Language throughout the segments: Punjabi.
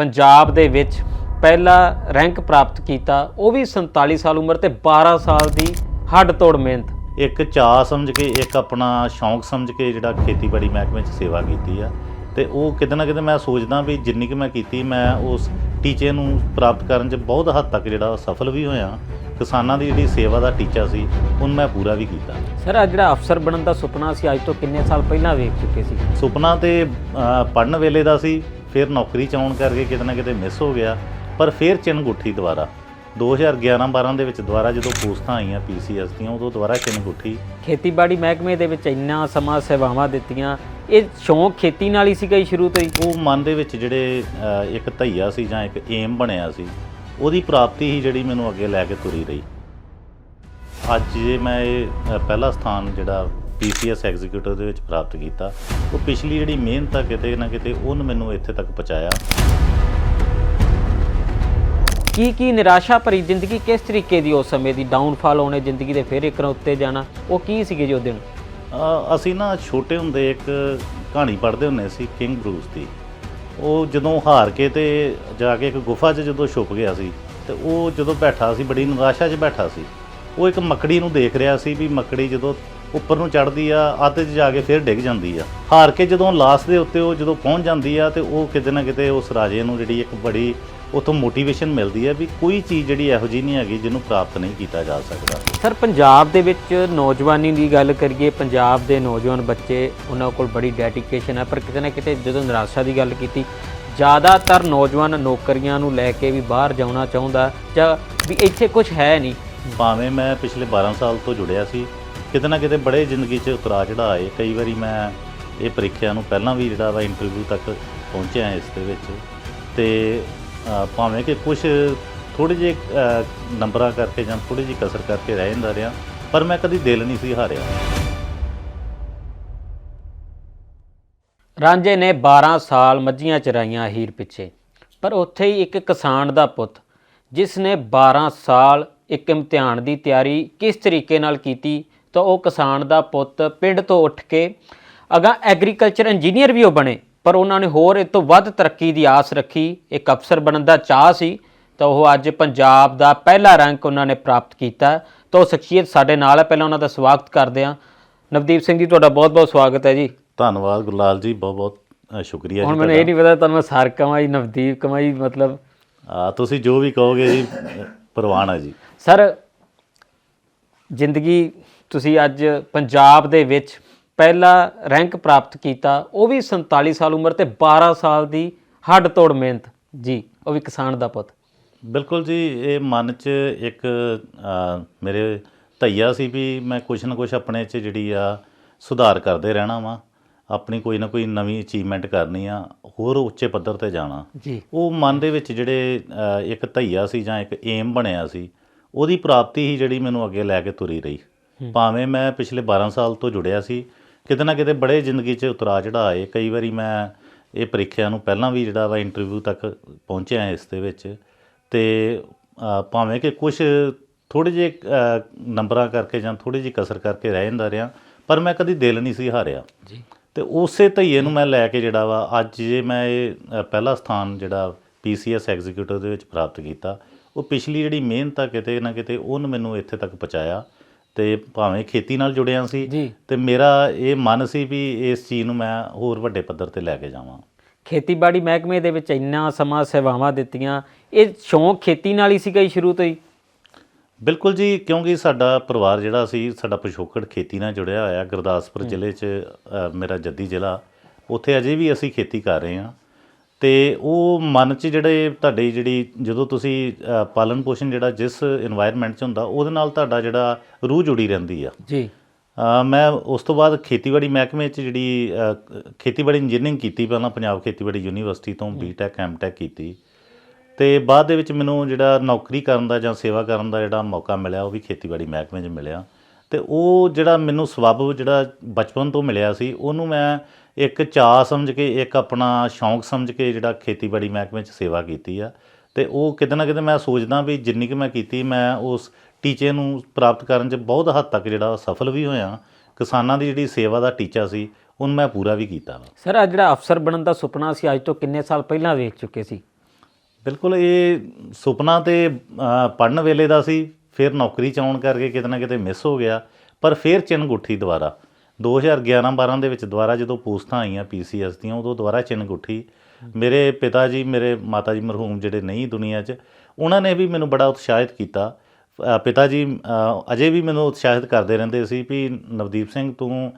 ਪੰਜਾਬ ਦੇ ਵਿੱਚ ਪਹਿਲਾ ਰੈਂਕ ਪ੍ਰਾਪਤ ਕੀਤਾ ਉਹ ਵੀ 47 ਸਾਲ ਉਮਰ ਤੇ 12 ਸਾਲ ਦੀ ਹੱਡ ਤੋੜ ਮਿਹਨਤ। ਇੱਕ ਚਾਅ ਸਮਝ ਕੇ ਇੱਕ ਆਪਣਾ ਸ਼ੌਂਕ ਸਮਝ ਕੇ ਜਿਹੜਾ ਖੇਤੀਬਾੜੀ ਮਹਿਕਮੇ 'ਚ ਸੇਵਾ ਕੀਤੀ ਆ। ਤੇ ਉਹ ਕਿਤੇ ਨਾ ਕਿਤੇ ਮੈਂ ਸੋਚਦਾ ਵੀ ਜਿੰਨੀ ਕਿ ਮੈਂ ਕੀਤੀ ਮੈਂ ਉਸ ਟੀਚੇ ਨੂੰ ਪ੍ਰਾਪਤ ਕਰਨ 'ਚ ਬਹੁਤ ਹੱਦ ਤੱਕ ਜਿਹੜਾ ਸਫਲ ਵੀ ਹੋਇਆ। ਕਿਸਾਨਾਂ ਦੀ ਜਿਹੜੀ ਸੇਵਾ ਦਾ ਟੀਚਾ ਸੀ ਉਹਨੂੰ ਮੈਂ ਪੂਰਾ ਵੀ ਕੀਤਾ। ਸਰ ਆ ਜਿਹੜਾ ਅਫਸਰ ਬਣਨ ਦਾ ਸੁਪਨਾ ਸੀ ਅੱਜ ਤੋਂ ਕਿੰਨੇ ਸਾਲ ਪਹਿਲਾਂ ਵੇਖ ਚੁੱਕੇ ਸੀ? ਸੁਪਨਾ ਤੇ ਪੜਨ ਵੇਲੇ ਦਾ ਸੀ। ਫਿਰ ਨੌਕਰੀ ਚ ਆਉਣ ਕਰਕੇ ਕਿਤੇ ਨਾ ਕਿਤੇ ਮਿਸ ਹੋ ਗਿਆ ਪਰ ਫਿਰ ਚਿੰਨਗੁੱਠੀ ਦੁਬਾਰਾ। 2011-12 ਦੇ ਵਿੱਚ ਦੁਬਾਰਾ ਜਦੋਂ ਪੋਸਟਾਂ ਆਈਆਂ ਪੀਸੀਐਸ ਦੀਆਂ ਉਦੋਂ ਦੁਬਾਰਾ ਚਿੰਨਗੁੱਠੀ ਖੇਤੀਬਾੜੀ ਮਹਿਕਮੇ ਦੇ ਵਿੱਚ ਇੰਨਾ ਸਮਾਂ ਸੇਵਾਵਾਂ ਦਿੱਤੀਆਂ। ਇਹ ਸ਼ੌਂਕ ਖੇਤੀ ਨਾਲ ਹੀ ਸੀਗਾ ਜੀ ਸ਼ੁਰੂ ਤੋਂ ਹੀ? ਉਹ ਮਨ ਦੇ ਵਿੱਚ ਜਿਹੜੇ ਅ, ਇੱਕ ਧਈਆ ਸੀ ਜਾਂ ਇੱਕ ਏਮ ਬਣਿਆ ਸੀ ਉਹਦੀ ਪ੍ਰਾਪਤੀ ਹੀ ਜਿਹੜੀ ਮੈਨੂੰ ਅੱਗੇ ਲੈ ਕੇ ਤੁਰੀ ਰਹੀ। ਅੱਜ ਜੇ ਮੈਂ ਇਹ ਅ, ਪਹਿਲਾ ਸਥਾਨ ਜਿਹੜਾ ਪੀਸੀਐਸ ਐਗਜ਼ੀਕਿਊਟਿਵ ਦੇ ਵਿੱਚ ਪ੍ਰਾਪਤ ਕੀਤਾ। ਉਹ ਪਿਛਲੀ ਜਿਹੜੀ ਮਿਹਨਤ ਆ ਕਿਤੇ ਨਾ ਕਿਤੇ ਉਹਨ ਮੈਨੂੰ ਇੱਥੇ ਤੱਕ ਪਹੁੰਚਾਇਆ। ਕੀ ਕੀ ਨਿਰਾਸ਼ਾ ਭਰੀ ਜ਼ਿੰਦਗੀ ਕਿਸ ਤਰੀਕੇ ਦੀ ਉਸ ਸਮੇਂ ਦੀ ਡਾਊਨਫਾਲ ਹੋਣੇ ਜ਼ਿੰਦਗੀ ਦੇ ਫਿਰ ਇੱਕ ਉੱਤੇ ਜਾਣਾ ਉਹ ਕੀ ਸੀਗੇ ਜੀ ਉਹ ਦਿਨ? ਅਸੀਂ ਨਾ ਛੋਟੇ ਹੁੰਦੇ ਇੱਕ ਕਹਾਣੀ ਪੜ੍ਹਦੇ ਹੁੰਦੇ ਸੀ ਕਿੰਗ ਬਰੂਸ ਦੀ। ਉਹ ਜਦੋਂ ਹਾਰ ਕੇ ਤੇ ਜਾ ਕੇ ਇੱਕ ਗੁਫਾ 'ਚ ਜਦੋਂ ਛੁਪ ਗਿਆ ਸੀ ਤੇ ਉਹ ਜਦੋਂ ਬੈਠਾ ਸੀ ਬੜੀ ਨਿਰਾਸ਼ਾ 'ਚ ਬੈਠਾ ਸੀ ਉਹ ਇੱਕ ਮੱਕੜੀ ਨੂੰ ਦੇਖ ਰਿਹਾ ਸੀ ਵੀ ਮੱਕੜੀ ਜਦੋਂ ਉੱਪਰ ਨੂੰ ਚੜਦੀ ਆ ਅੱਧ 'ਚ ਜਾ ਕੇ ਫਿਰ ਡਿੱਗ ਜਾਂਦੀ ਆ। ਹਾਰ ਕੇ ਜਦੋਂ ਲਾਸਟ ਦੇ ਉੱਤੇ ਉਹ ਜਦੋਂ ਪਹੁੰਚ ਜਾਂਦੀ ਆ ਤੇ ਉਹ ਕਿਤੇ ਨਾ ਕਿਤੇ ਉਸ ਰਾਜੇ ਨੂੰ ਜਿਹੜੀ ਇੱਕ ਬੜੀ ਉਥੋਂ ਮੋਟੀਵੇਸ਼ਨ ਮਿਲਦੀ ਹੈ ਵੀ ਕੋਈ ਚੀਜ਼ ਜਿਹੜੀ ਇਹੋ ਜਿਹੀ ਨਹੀਂ ਹੈਗੀ ਜਿਹਨੂੰ ਪ੍ਰਾਪਤ ਨਹੀਂ ਕੀਤਾ ਜਾ ਸਕਦਾ। ਸਰ ਪੰਜਾਬ ਦੇ ਵਿੱਚ ਨੌਜਵਾਨੀ ਦੀ ਗੱਲ ਕਰੀਏ ਪੰਜਾਬ ਦੇ ਨੌਜਵਾਨ ਬੱਚੇ ਉਹਨਾਂ ਕੋਲ ਬੜੀ ਡੈਡੀਕੇਸ਼ਨ ਹੈ ਪਰ ਕਿਤੇ ਨਾ ਕਿਤੇ ਜਦੋਂ ਨਿਰਾਸ਼ਾ ਦੀ ਗੱਲ ਕੀਤੀ ਜ਼ਿਆਦਾਤਰ ਨੌਜਵਾਨ ਨੌਕਰੀਆਂ ਨੂੰ ਲੈ ਕੇ ਵੀ ਬਾਹਰ ਜਾਣਾ ਚਾਹੁੰਦਾ ਜਾਂ ਵੀ ਇੱਥੇ ਕੁਝ ਹੈ ਨਹੀਂ। ਭਾਵੇਂ ਮੈਂ ਪਿਛਲੇ 12 ਸਾਲ ਤੋਂ ਜੁੜਿਆ ਸੀ ਕਿਤੇ ਨਾ ਕਿਤੇ ਬੜੇ ਜ਼ਿੰਦਗੀ 'ਚ ਉਤਰਾ ਚੜ੍ਹਾਅ ਆਏ। ਕਈ ਵਾਰੀ ਮੈਂ ਇਹ ਪ੍ਰੀਖਿਆ ਨੂੰ ਪਹਿਲਾਂ ਵੀ ਜਿਹੜਾ ਵਾ ਇੰਟਰਵਿਊ ਤੱਕ ਪਹੁੰਚਿਆ ਇਸ ਦੇ ਵਿੱਚ। ਤੇ ਭਾਵੇਂ ਕਿ ਕੁਝ ਥੋੜੇ ਜਿਹੇ ਨੰਬਰਾਂ ਕਰਕੇ ਜਾਂ ਥੋੜੀ ਜਿਹੀ ਕਸਰ ਕਰਕੇ ਰਹਿ ਜਾਂਦਾ ਰਿਹਾ, ਪਰ ਮੈਂ ਕਦੀ ਦਿਲ ਨਹੀਂ ਸੀ ਹਾਰਿਆ। ਰਾਂਝੇ ਨੇ 12 ਸਾਲ ਮੱਝੀਆਂ ਚਰਾਈਆਂ ਹੀਰ ਪਿੱਛੇ, ਪਰ ਉੱਥੇ ਹੀ ਇੱਕ ਕਿਸਾਨ ਦਾ ਪੁੱਤ, ਜਿਸ ਨੇ 12 ਸਾਲ ਇੱਕ ਇਮਤਿਹਾਨ ਦੀ ਤਿਆਰੀ ਕਿਸ ਤਰੀਕੇ ਨਾਲ ਕੀਤੀ ਤਾਂ ਉਹ ਕਿਸਾਨ ਦਾ ਪੁੱਤ ਪਿੰਡ ਤੋਂ ਉੱਠ ਕੇ ਅਗਾ ਐਗਰੀਕਲਚਰ ਇੰਜੀਨੀਅਰ ਵੀ ਉਹ ਬਣੇ ਪਰ ਉਹਨਾਂ ਨੇ ਹੋਰ ਇਹ ਤੋਂ ਵੱਧ ਤਰੱਕੀ ਦੀ ਆਸ ਰੱਖੀ। ਇੱਕ ਅਫਸਰ ਬਣਨ ਦਾ ਚਾਹ ਸੀ ਤਾਂ ਉਹ ਅੱਜ ਪੰਜਾਬ ਦਾ ਪਹਿਲਾ ਰੈਂਕ ਉਹਨਾਂ ਨੇ ਪ੍ਰਾਪਤ ਕੀਤਾ। ਤਾਂ ਉਹ ਸ਼ਖਸੀਅਤ ਸਾਡੇ ਨਾਲ ਹੈ ਪਹਿਲਾਂ ਉਹਨਾਂ ਦਾ ਸਵਾਗਤ ਕਰਦੇ ਹਾਂ। ਨਵਦੀਪ ਸਿੰਘ ਜੀ ਤੁਹਾਡਾ ਬਹੁਤ-ਬਹੁਤ ਸਵਾਗਤ ਹੈ ਜੀ। ਧੰਨਵਾਦ ਗੁਰਲਾਲ ਜੀ ਬਹੁਤ ਬਹੁਤ ਅ, ਸ਼ੁਕਰੀਆ ਹੁਣ ਜੀ ਮੈਨੂੰ ਇਹ ਨਹੀਂ ਪਤਾ ਤੁਹਾਨੂੰ ਮੈਂ ਸਰ ਜੀ ਨਵਦੀਪ ਜੀ ਮਤਲਬ ਆ ਤੁਸੀਂ ਜੋ ਵੀ ਕਹੋਗੇ ਜੀ ਪ੍ਰਵਾਨ ਹੈ ਜੀ। ਸਰ ਜ਼ਿੰਦਗੀ ਤੁਸੀਂ ਅੱਜ ਪੰਜਾਬ ਦੇ ਵਿੱਚ ਪਹਿਲਾ ਰੈਂਕ ਪ੍ਰਾਪਤ ਕੀਤਾ ਉਹ ਵੀ 47 ਸਾਲ ਉਮਰ ਤੇ 12 ਸਾਲ ਦੀ ਹੱਡ ਤੋੜ ਮਿਹਨਤ। ਜੀ ਉਹ ਵੀ ਕਿਸਾਨ ਦਾ ਪੁੱਤ। ਬਿਲਕੁਲ ਜੀ ਇਹ ਮਨ 'ਚ ਇੱਕ ਮੇਰੇ ਧਈਆ ਸੀ ਵੀ ਮੈਂ ਕੁਛ ਨਾ ਕੁਛ ਆਪਣੇ 'ਚ ਜਿਹੜੀ ਆ ਸੁਧਾਰ ਕਰਦੇ ਰਹਿਣਾ ਵਾਂ। ਆਪਣੀ ਕੋਈ ਨਾ ਕੋਈ ਨਵੀਂ ਅਚੀਵਮੈਂਟ ਕਰਨੀ ਆ ਹੋਰ ਉੱਚੇ ਪੱਧਰ ਤੇ ਜਾਣਾ। ਜੀ। ਉਹ ਮਨ ਦੇ ਵਿੱਚ ਜਿਹੜੇ ਇੱਕ ਧਈਆ ਸੀ ਜਾਂ ਇੱਕ ਏਮ ਬਣਿਆ ਸੀ ਉਹਦੀ ਪ੍ਰਾਪਤੀ ਹੀ ਜਿਹੜੀ ਮੈਨੂੰ ਅੱਗੇ ਲੈ ਕੇ ਤੁਰੀ ਰਹੀ। ਭਾਵੇਂ ਮੈਂ ਪਿਛਲੇ 12 ਸਾਲ ਤੋਂ ਜੁੜਿਆ ਸੀ ਕਿਤੇ ਨਾ ਕਿਤੇ ਬੜੇ ਜ਼ਿੰਦਗੀ 'ਚ ਉਤਰਾ ਚੜ੍ਹਾਅ ਆਏ। ਕਈ ਵਾਰੀ ਮੈਂ ਇਹ ਪ੍ਰੀਖਿਆ ਨੂੰ ਪਹਿਲਾਂ ਵੀ ਜਿਹੜਾ ਵਾ ਇੰਟਰਵਿਊ ਤੱਕ ਪਹੁੰਚਿਆ ਇਸ ਦੇ ਵਿੱਚ ਤੇ ਭਾਵੇਂ ਕਿ ਕੁਝ ਥੋੜੇ ਜਿਹੇ ਨੰਬਰਾਂ ਕਰਕੇ ਜਾਂ ਥੋੜੀ ਜਿਹੀ ਕਸਰ ਕਰਕੇ ਰਹਿ ਜਾਂਦਾ ਰਿਹਾ ਪਰ ਮੈਂ ਕਦੀ ਦਿਲ ਨਹੀਂ ਸੀ ਹਾਰਿਆ। ਜੀ। ਤੇ ਉਸੇ ਧਈਏ ਨੂੰ ਮੈਂ ਲੈ ਕੇ ਜਿਹੜਾ ਵਾ ਅੱਜ ਜੇ ਮੈਂ ਇਹ ਪਹਿਲਾ ਸਥਾਨ ਜਿਹੜਾ ਪੀਸੀਐਸ ਐਗਜ਼ੀਕਿਊਟਿਵ ਦੇ ਵਿੱਚ ਪ੍ਰਾਪਤ ਕੀਤਾ ਉਹ ਪਿਛਲੀ ਜਿਹੜੀ ਮਿਹਨਤ ਆ ਕਿਤੇ ਨਾ ਕਿਤੇ ਉਹਨ ਮੈਨੂੰ ਇੱਥੇ ਤੱਕ ਪਹੁੰਚਾਇਆ। ਤੇ ਭਾਵੇਂ ਖੇਤੀ ਨਾਲ ਜੁੜਿਆ ਸੀ ਤੇ ਮੇਰਾ ਇਹ ਮਨ ਸੀ ਵੀ ਇਸ ਚੀਜ਼ ਨੂੰ ਮੈਂ ਹੋਰ ਵੱਡੇ ਪੱਧਰ ਤੇ ਲੈ ਕੇ ਜਾਵਾਂ। ਖੇਤੀਬਾੜੀ ਮਹਿਕਮੇ ਦੇ ਵਿੱਚ ਇੰਨਾ ਸਮਾਂ ਸੇਵਾਵਾਂ ਦਿੱਤੀਆਂ ਇਹ ਸ਼ੌਂਕ ਖੇਤੀ ਨਾਲ ਹੀ ਸੀਗਾ ਸ਼ੁਰੂ ਤੋਂ ਹੀ? ਬਿਲਕੁਲ ਜੀ ਕਿਉਂਕਿ ਸਾਡਾ ਪਰਿਵਾਰ ਜਿਹੜਾ ਸੀ ਸਾਡਾ ਪਿਛੋਕੜ ਖੇਤੀ ਨਾਲ ਜੁੜਿਆ ਹੋਇਆ ਗੁਰਦਾਸਪੁਰ ਜ਼ਿਲ੍ਹੇ 'ਚ ਮੇਰਾ ਜੱਦੀ ਜ਼ਿਲ੍ਹਾ ਉੱਥੇ ਅਜੇ ਵੀ ਅਸੀਂ ਖੇਤੀ ਕਰ ਰਹੇ ਹਾਂ। ਅਤੇ ਉਹ ਮਨ 'ਚ ਜਿਹੜੇ ਤੁਹਾਡੇ ਜਿਹੜੀ ਜਦੋਂ ਤੁਸੀਂ ਪਾਲਣ ਪੋਸ਼ਣ ਜਿਹੜਾ ਜਿਸ ਇਨਵਾਇਰਨਮੈਂਟ 'ਚ ਹੁੰਦਾ ਉਹਦੇ ਨਾਲ ਤੁਹਾਡਾ ਜਿਹੜਾ ਰੂਹ ਜੁੜੀ ਰਹਿੰਦੀ ਆ। ਜੀ। ਮੈਂ ਉਸ ਤੋਂ ਬਾਅਦ ਖੇਤੀਬਾੜੀ ਮਹਿਕਮੇ 'ਚ ਜਿਹੜੀ ਖੇਤੀਬਾੜੀ ਇੰਜੀਨੀਅਰਿੰਗ ਕੀਤੀ ਪਹਿਲਾਂ ਪੰਜਾਬ ਖੇਤੀਬਾੜੀ ਯੂਨੀਵਰਸਿਟੀ ਤੋਂ ਬੀਟੈਕ ਐਮਟੈਕ ਕੀਤੀ। ਤੇ ਬਾਅਦ ਦੇ ਵਿੱਚ ਮੈਨੂੰ ਜਿਹੜਾ ਨੌਕਰੀ ਕਰਨ ਦਾ ਜਾਂ ਸੇਵਾ ਕਰਨ ਦਾ ਜਿਹੜਾ ਮੌਕਾ ਮਿਲਿਆ ਉਹ ਵੀ ਖੇਤੀਬਾੜੀ ਮਹਿਕਮੇ 'ਚ ਮਿਲਿਆ। ਤੇ ਉਹ ਜਿਹੜਾ ਮੈਨੂੰ ਸਬਬ ਜਿਹੜਾ ਬਚਪਨ ਤੋਂ ਮਿਲਿਆ ਸੀ ਉਹਨੂੰ ਮੈਂ ਇੱਕ ਚਾਅ ਸਮਝ ਕੇ ਇੱਕ ਆਪਣਾ ਸ਼ੌਂਕ ਸਮਝ ਕੇ ਜਿਹੜਾ ਖੇਤੀਬਾੜੀ ਮਹਿਕਮੇ 'ਚ ਸੇਵਾ ਕੀਤੀ ਆ। ਤੇ ਉਹ ਕਿਤੇ ਨਾ ਕਿਤੇ ਮੈਂ ਸੋਚਦਾ ਵੀ ਜਿੰਨੀ ਕਿ ਮੈਂ ਕੀਤੀ ਮੈਂ ਉਸ ਟੀਚੇ ਨੂੰ ਪ੍ਰਾਪਤ ਕਰਨ 'ਚ ਬਹੁਤ ਹੱਦ ਤੱਕ ਜਿਹੜਾ ਸਫਲ ਵੀ ਹੋਇਆ। ਕਿਸਾਨਾਂ ਦੀ ਜਿਹੜੀ ਸੇਵਾ ਦਾ ਟੀਚਾ ਸੀ ਉਹਨੂੰ ਮੈਂ ਪੂਰਾ ਵੀ ਕੀਤਾ ਵਾ। ਸਰ ਆ ਜਿਹੜਾ ਅਫਸਰ ਬਣਨ ਦਾ ਸੁਪਨਾ ਸੀ ਅੱਜ ਤੋਂ ਕਿੰਨੇ ਸਾਲ ਪਹਿਲਾਂ ਵੇਖ ਚੁੱਕੇ ਸੀ? ਬਿਲਕੁਲ ਇਹ ਸੁਪਨਾ ਤੇ ਪੜਨ ਵੇਲੇ ਦਾ ਸੀ ਫਿਰ ਨੌਕਰੀ ਚ ਆਉਣ ਕਰਕੇ ਕਿਤੇ ਨਾ ਕਿਤੇ ਮਿਸ ਹੋ ਗਿਆ ਪਰ ਫਿਰ ਚਿੰਗ ਉੱਠੀ ਦੁਬਾਰਾ। 2011-12 ਦੇ ਵਿੱਚ ਦੁਬਾਰਾ ਜਦੋਂ ਪੋਸਟਾਂ ਆਈਆਂ ਪੀਸੀਐਸ ਦੀਆਂ ਉਦੋਂ ਦੁਬਾਰਾ ਚਿੰਗ ਉੱਠੀ ਮੇਰੇ ਪਿਤਾ ਜੀ ਮੇਰੇ ਮਾਤਾ ਜੀ ਮਰਹੂਮ ਜਿਹੜੇ ਨਹੀਂ ਦੁਨੀਆ 'ਚ ਉਹਨਾਂ ਨੇ ਵੀ ਮੈਨੂੰ ਬੜਾ ਉਤਸ਼ਾਹਿਤ ਕੀਤਾ। ਪਿਤਾ ਜੀ ਅਜੇ ਵੀ ਮੈਨੂੰ ਉਤਸ਼ਾਹਿਤ ਕਰਦੇ ਰਹਿੰਦੇ ਸੀ ਵੀ ਨਵਦੀਪ ਸਿੰਘ ਤੂੰ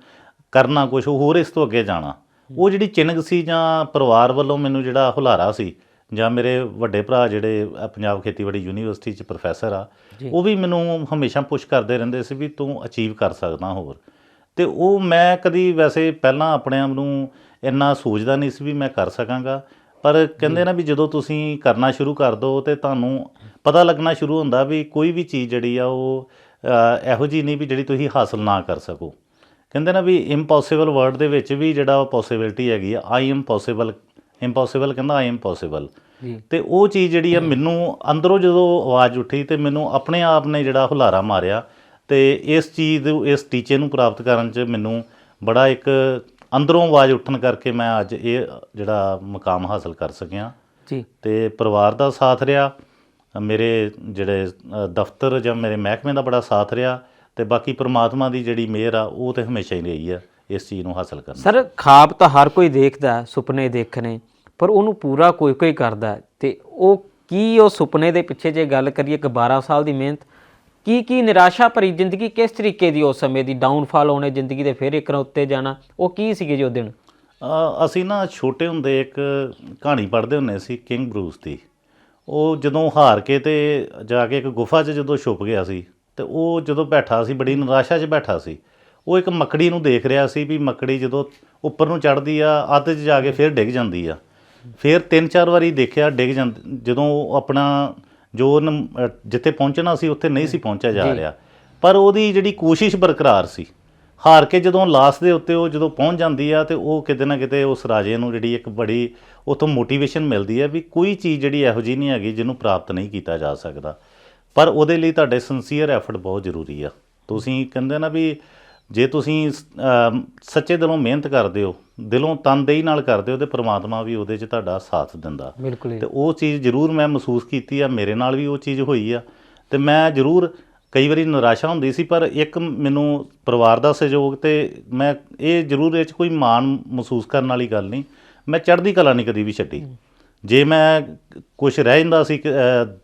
ਕਰਨਾ ਕੁਝ ਹੋਰ ਇਸ ਤੋਂ ਅੱਗੇ ਜਾਣਾ। ਉਹ ਜਿਹੜੀ ਚਿੰਗ ਸੀ ਜਾਂ ਪਰਿਵਾਰ ਵੱਲੋਂ ਮੈਨੂੰ ਜਿਹੜਾ ਹੁਲਾਰਾ ਸੀ ਜਾਂ ਮੇਰੇ ਵੱਡੇ ਭਰਾ ਜਿਹੜੇ ਪੰਜਾਬ ਖੇਤੀਬਾੜੀ ਯੂਨੀਵਰਸਿਟੀ 'ਚ ਪ੍ਰੋਫੈਸਰ ਆ ਉਹ ਵੀ ਮੈਨੂੰ ਹਮੇਸ਼ਾ ਪੁਸ਼ ਕਰਦੇ ਰਹਿੰਦੇ ਸੀ ਵੀ ਤੂੰ ਅਚੀਵ ਕਰ ਸਕਦਾ ਹੋਰ। ਤੇ ਉਹ ਮੈਂ ਕਦੀ ਵੈਸੇ ਪਹਿਲਾਂ ਆਪਣੇ ਆਪ ਨੂੰ ਇੰਨਾ ਸੋਚਦਾ ਨਹੀਂ ਸੀ ਵੀ ਮੈਂ ਕਰ ਸਕਾਂਗਾ। ਪਰ ਕਹਿੰਦੇ ਨਾ ਵੀ ਜਦੋਂ ਤੁਸੀਂ ਕਰਨਾ ਸ਼ੁਰੂ ਕਰ ਦੋ ਤੇ ਤੁਹਾਨੂੰ ਪਤਾ ਲੱਗਣਾ ਸ਼ੁਰੂ ਹੁੰਦਾ ਵੀ ਕੋਈ ਵੀ ਚੀਜ਼ ਜਿਹੜੀ ਆ ਉਹ ਇਹੋ ਜੀ ਨਹੀਂ ਵੀ ਜਿਹੜੀ ਤੁਸੀਂ ਹਾਸਲ ਨਾ ਕਰ ਸਕੋ। ਕਹਿੰਦੇ ਨਾ ਵੀ ਇੰਪੋਸੀਬਲ ਵਰਡ ਦੇ ਵਿੱਚ ਵੀ ਜਿਹੜਾ ਪੋਸਿਬਿਲਿਟੀ ਹੈਗੀ ਆ ਆਈ ਐਮ ਪੋਸੀਬਲ ਇੰਪੋਸੀਬਲ ਕਹਿੰਦਾ ਆਈ ਐਮ ਪੋਸੀਬਲ ਤੇ ਉਹ ਚੀਜ਼ ਜਿਹੜੀ ਆ ਮੈਨੂੰ ਅੰਦਰੋਂ ਜਦੋਂ ਆਵਾਜ਼ ਉੱਠੀ ਤੇ ਮੈਨੂੰ ਆਪਣੇ ਆਪ ਨੇ ਜਿਹੜਾ ਹੁਲਾਰਾ ਮਾਰਿਆ ਤੇ ਇਸ ਚੀਜ਼ ਨੂੰ ਇਸ ਟੀਚੇ ਨੂੰ ਪ੍ਰਾਪਤ ਕਰਨ 'ਚ ਮੈਨੂੰ ਬੜਾ ਇੱਕ ਅੰਦਰੋਂ ਆਵਾਜ਼ ਉੱਠਣ ਕਰਕੇ ਮੈਂ ਅੱਜ ਇਹ ਜਿਹੜਾ ਮੁਕਾਮ ਹਾਸਲ ਕਰ ਸਕਿਆ। ਜੀ। ਤੇ ਪਰਿਵਾਰ ਦਾ ਸਾਥ ਰਿਹਾ ਮੇਰੇ ਜਿਹੜੇ ਦਫ਼ਤਰ ਜਾਂ ਮੇਰੇ ਮਹਿਕਮੇ ਦਾ ਬੜਾ ਸਾਥ ਰਿਹਾ ਤੇ ਬਾਕੀ ਪ੍ਰਮਾਤਮਾ ਦੀ ਜਿਹੜੀ ਮਿਹਰ ਆ ਉਹ ਤੇ ਹਮੇਸ਼ਾ ਹੀ ਰਹੀ ਆ ਇਸ ਚੀਜ਼ ਨੂੰ ਹਾਸਲ ਕਰਨ। ਸਰ ਖਾਬ ਤਾਂ ਹਰ ਕੋਈ ਦੇਖਦਾ ਸੁਪਨੇ ਦੇਖਣੇ ਪਰ ਉਹਨੂੰ ਪੂਰਾ ਕੋਈ ਕੋਈ ਕਰਦਾ। ਤੇ ਉਹ ਕੀ ਉਹ ਸੁਪਨੇ ਦੇ ਪਿੱਛੇ ਜੇ ਗੱਲ ਕਰੀਏ ਕਿ 12 ਸਾਲ ਦੀ ਮਿਹਨਤ ਕੀ ਕੀ ਨਿਰਾਸ਼ਾ ਭਰੀ ਜ਼ਿੰਦਗੀ, ਕਿਸ ਤਰੀਕੇ ਦੀ ਉਸ ਸਮੇਂ ਦੀ ਡਾਊਨਫਾਲ ਹੋਣੇ ਜ਼ਿੰਦਗੀ ਦੇ ਫਿਰ ਇੱਕ ਨਾ ਉੱਤੇ ਜਾਣਾ, ਉਹ ਕੀ ਸੀਗੇ ਜੀ ਉਹ ਦਿਨ? ਅਸੀਂ ਨਾ ਛੋਟੇ ਹੁੰਦੇ ਇੱਕ ਕਹਾਣੀ ਪੜ੍ਹਦੇ ਹੁੰਦੇ ਸੀ ਕਿੰਗ ਬਰੂਸ ਦੀ। ਉਹ ਜਦੋਂ ਹਾਰ ਕੇ ਤੇ ਜਾ ਕੇ ਇੱਕ ਗੁਫਾ 'ਚ ਜਦੋਂ ਛੁਪ ਗਿਆ ਸੀ ਤੇ ਉਹ ਜਦੋਂ ਬੈਠਾ ਸੀ, ਬੜੀ ਨਿਰਾਸ਼ਾ 'ਚ ਬੈਠਾ ਸੀ, ਉਹ ਇੱਕ ਮੱਕੜੀ ਨੂੰ ਦੇਖ ਰਿਹਾ ਸੀ ਵੀ ਮੱਕੜੀ ਜਦੋਂ ਉੱਪਰ ਨੂੰ ਚੜ੍ਹਦੀ ਆ, ਅੱਧ 'ਚ ਜਾ ਕੇ ਫਿਰ ਡਿੱਗ ਜਾਂਦੀ ਆ। ਫਿਰ ਤਿੰਨ ਚਾਰ ਵਾਰੀ ਦੇਖਿਆ, ਡਿੱਗ ਜਾਂ ਜਦੋਂ ਉਹ ਆਪਣਾ ਜੋ ਜਿੱਥੇ ਪਹੁੰਚਣਾ ਸੀ ਉੱਥੇ ਨਹੀਂ ਸੀ ਪਹੁੰਚਿਆ ਜਾ ਰਿਹਾ। ਪਰ ਉਹਦੀ ਜਿਹੜੀ ਕੋਸ਼ਿਸ਼ ਬਰਕਰਾਰ ਸੀ ਹਾਰ ਕੇ ਜਦੋਂ ਲਾਸਟ ਦੇ ਉੱਤੇ ਉਹ ਜਦੋਂ ਪਹੁੰਚ ਜਾਂਦੀ ਆ ਤੇ ਉਹ ਕਿਤੇ ਨਾ ਕਿਤੇ ਉਸ ਰਾਜੇ ਨੂੰ ਜਿਹੜੀ ਇੱਕ ਬੜੀ ਉਥੋਂ ਮੋਟੀਵੇਸ਼ਨ ਮਿਲਦੀ ਹੈ ਵੀ ਕੋਈ ਚੀਜ਼ ਜਿਹੜੀ ਇਹੋ ਜਿਹੀ ਨਹੀਂ ਹੈਗੀ ਜਿਹਨੂੰ ਪ੍ਰਾਪਤ ਨਹੀਂ ਕੀਤਾ ਜਾ ਸਕਦਾ। ਪਰ ਉਹਦੇ ਲਈ ਤੁਹਾਡੇ ਸਿੰਸੀਅਰ ਐਫਰਟ ਬਹੁਤ ਜ਼ਰੂਰੀ ਆ। ਤੁਸੀਂ ਕਹਿੰਦੇ ਨਾ ਵੀ ਜੇ ਤੁਸੀਂ ਸੱਚੇ ਦਿਲੋਂ ਮਿਹਨਤ ਕਰਦੇ ਹੋ ਦਿਲੋਂ ਤਨਦੇਹੀ ਨਾਲ ਕਰਦੇ ਹੋ ਤੇ ਪ੍ਰਮਾਤਮਾ ਵੀ ਉਹਦੇ 'ਚ ਤੁਹਾਡਾ ਸਾਥ ਦਿੰਦਾ। ਤੇ ਉਹ ਚੀਜ਼ ਜ਼ਰੂਰ ਮੈਂ ਮਹਿਸੂਸ ਕੀਤੀ ਆ ਮੇਰੇ ਨਾਲ ਵੀ ਉਹ ਚੀਜ਼ ਹੋਈ ਆ। ਤੇ ਮੈਂ ਜ਼ਰੂਰ ਕਈ ਵਾਰੀ ਨਿਰਾਸ਼ਾ ਹੁੰਦੀ ਸੀ ਪਰ ਇੱਕ ਮੈਨੂੰ ਪਰਿਵਾਰ ਦਾ ਸਹਿਯੋਗ ਤੇ ਮੈਂ ਇਹ ਜ਼ਰੂਰ ਇਹ 'ਚ ਕੋਈ ਮਾਣ ਮਹਿਸੂਸ ਕਰਨ ਵਾਲੀ ਗੱਲ ਨਹੀਂ। ਮੈਂ ਚੜ੍ਹਦੀ ਕਲਾ ਨਹੀਂ ਕਦੀ ਵੀ ਛੱਡੀ। ਜੇ ਮੈਂ ਕੁਝ ਰਹਿ ਜਾਂਦਾ ਸੀ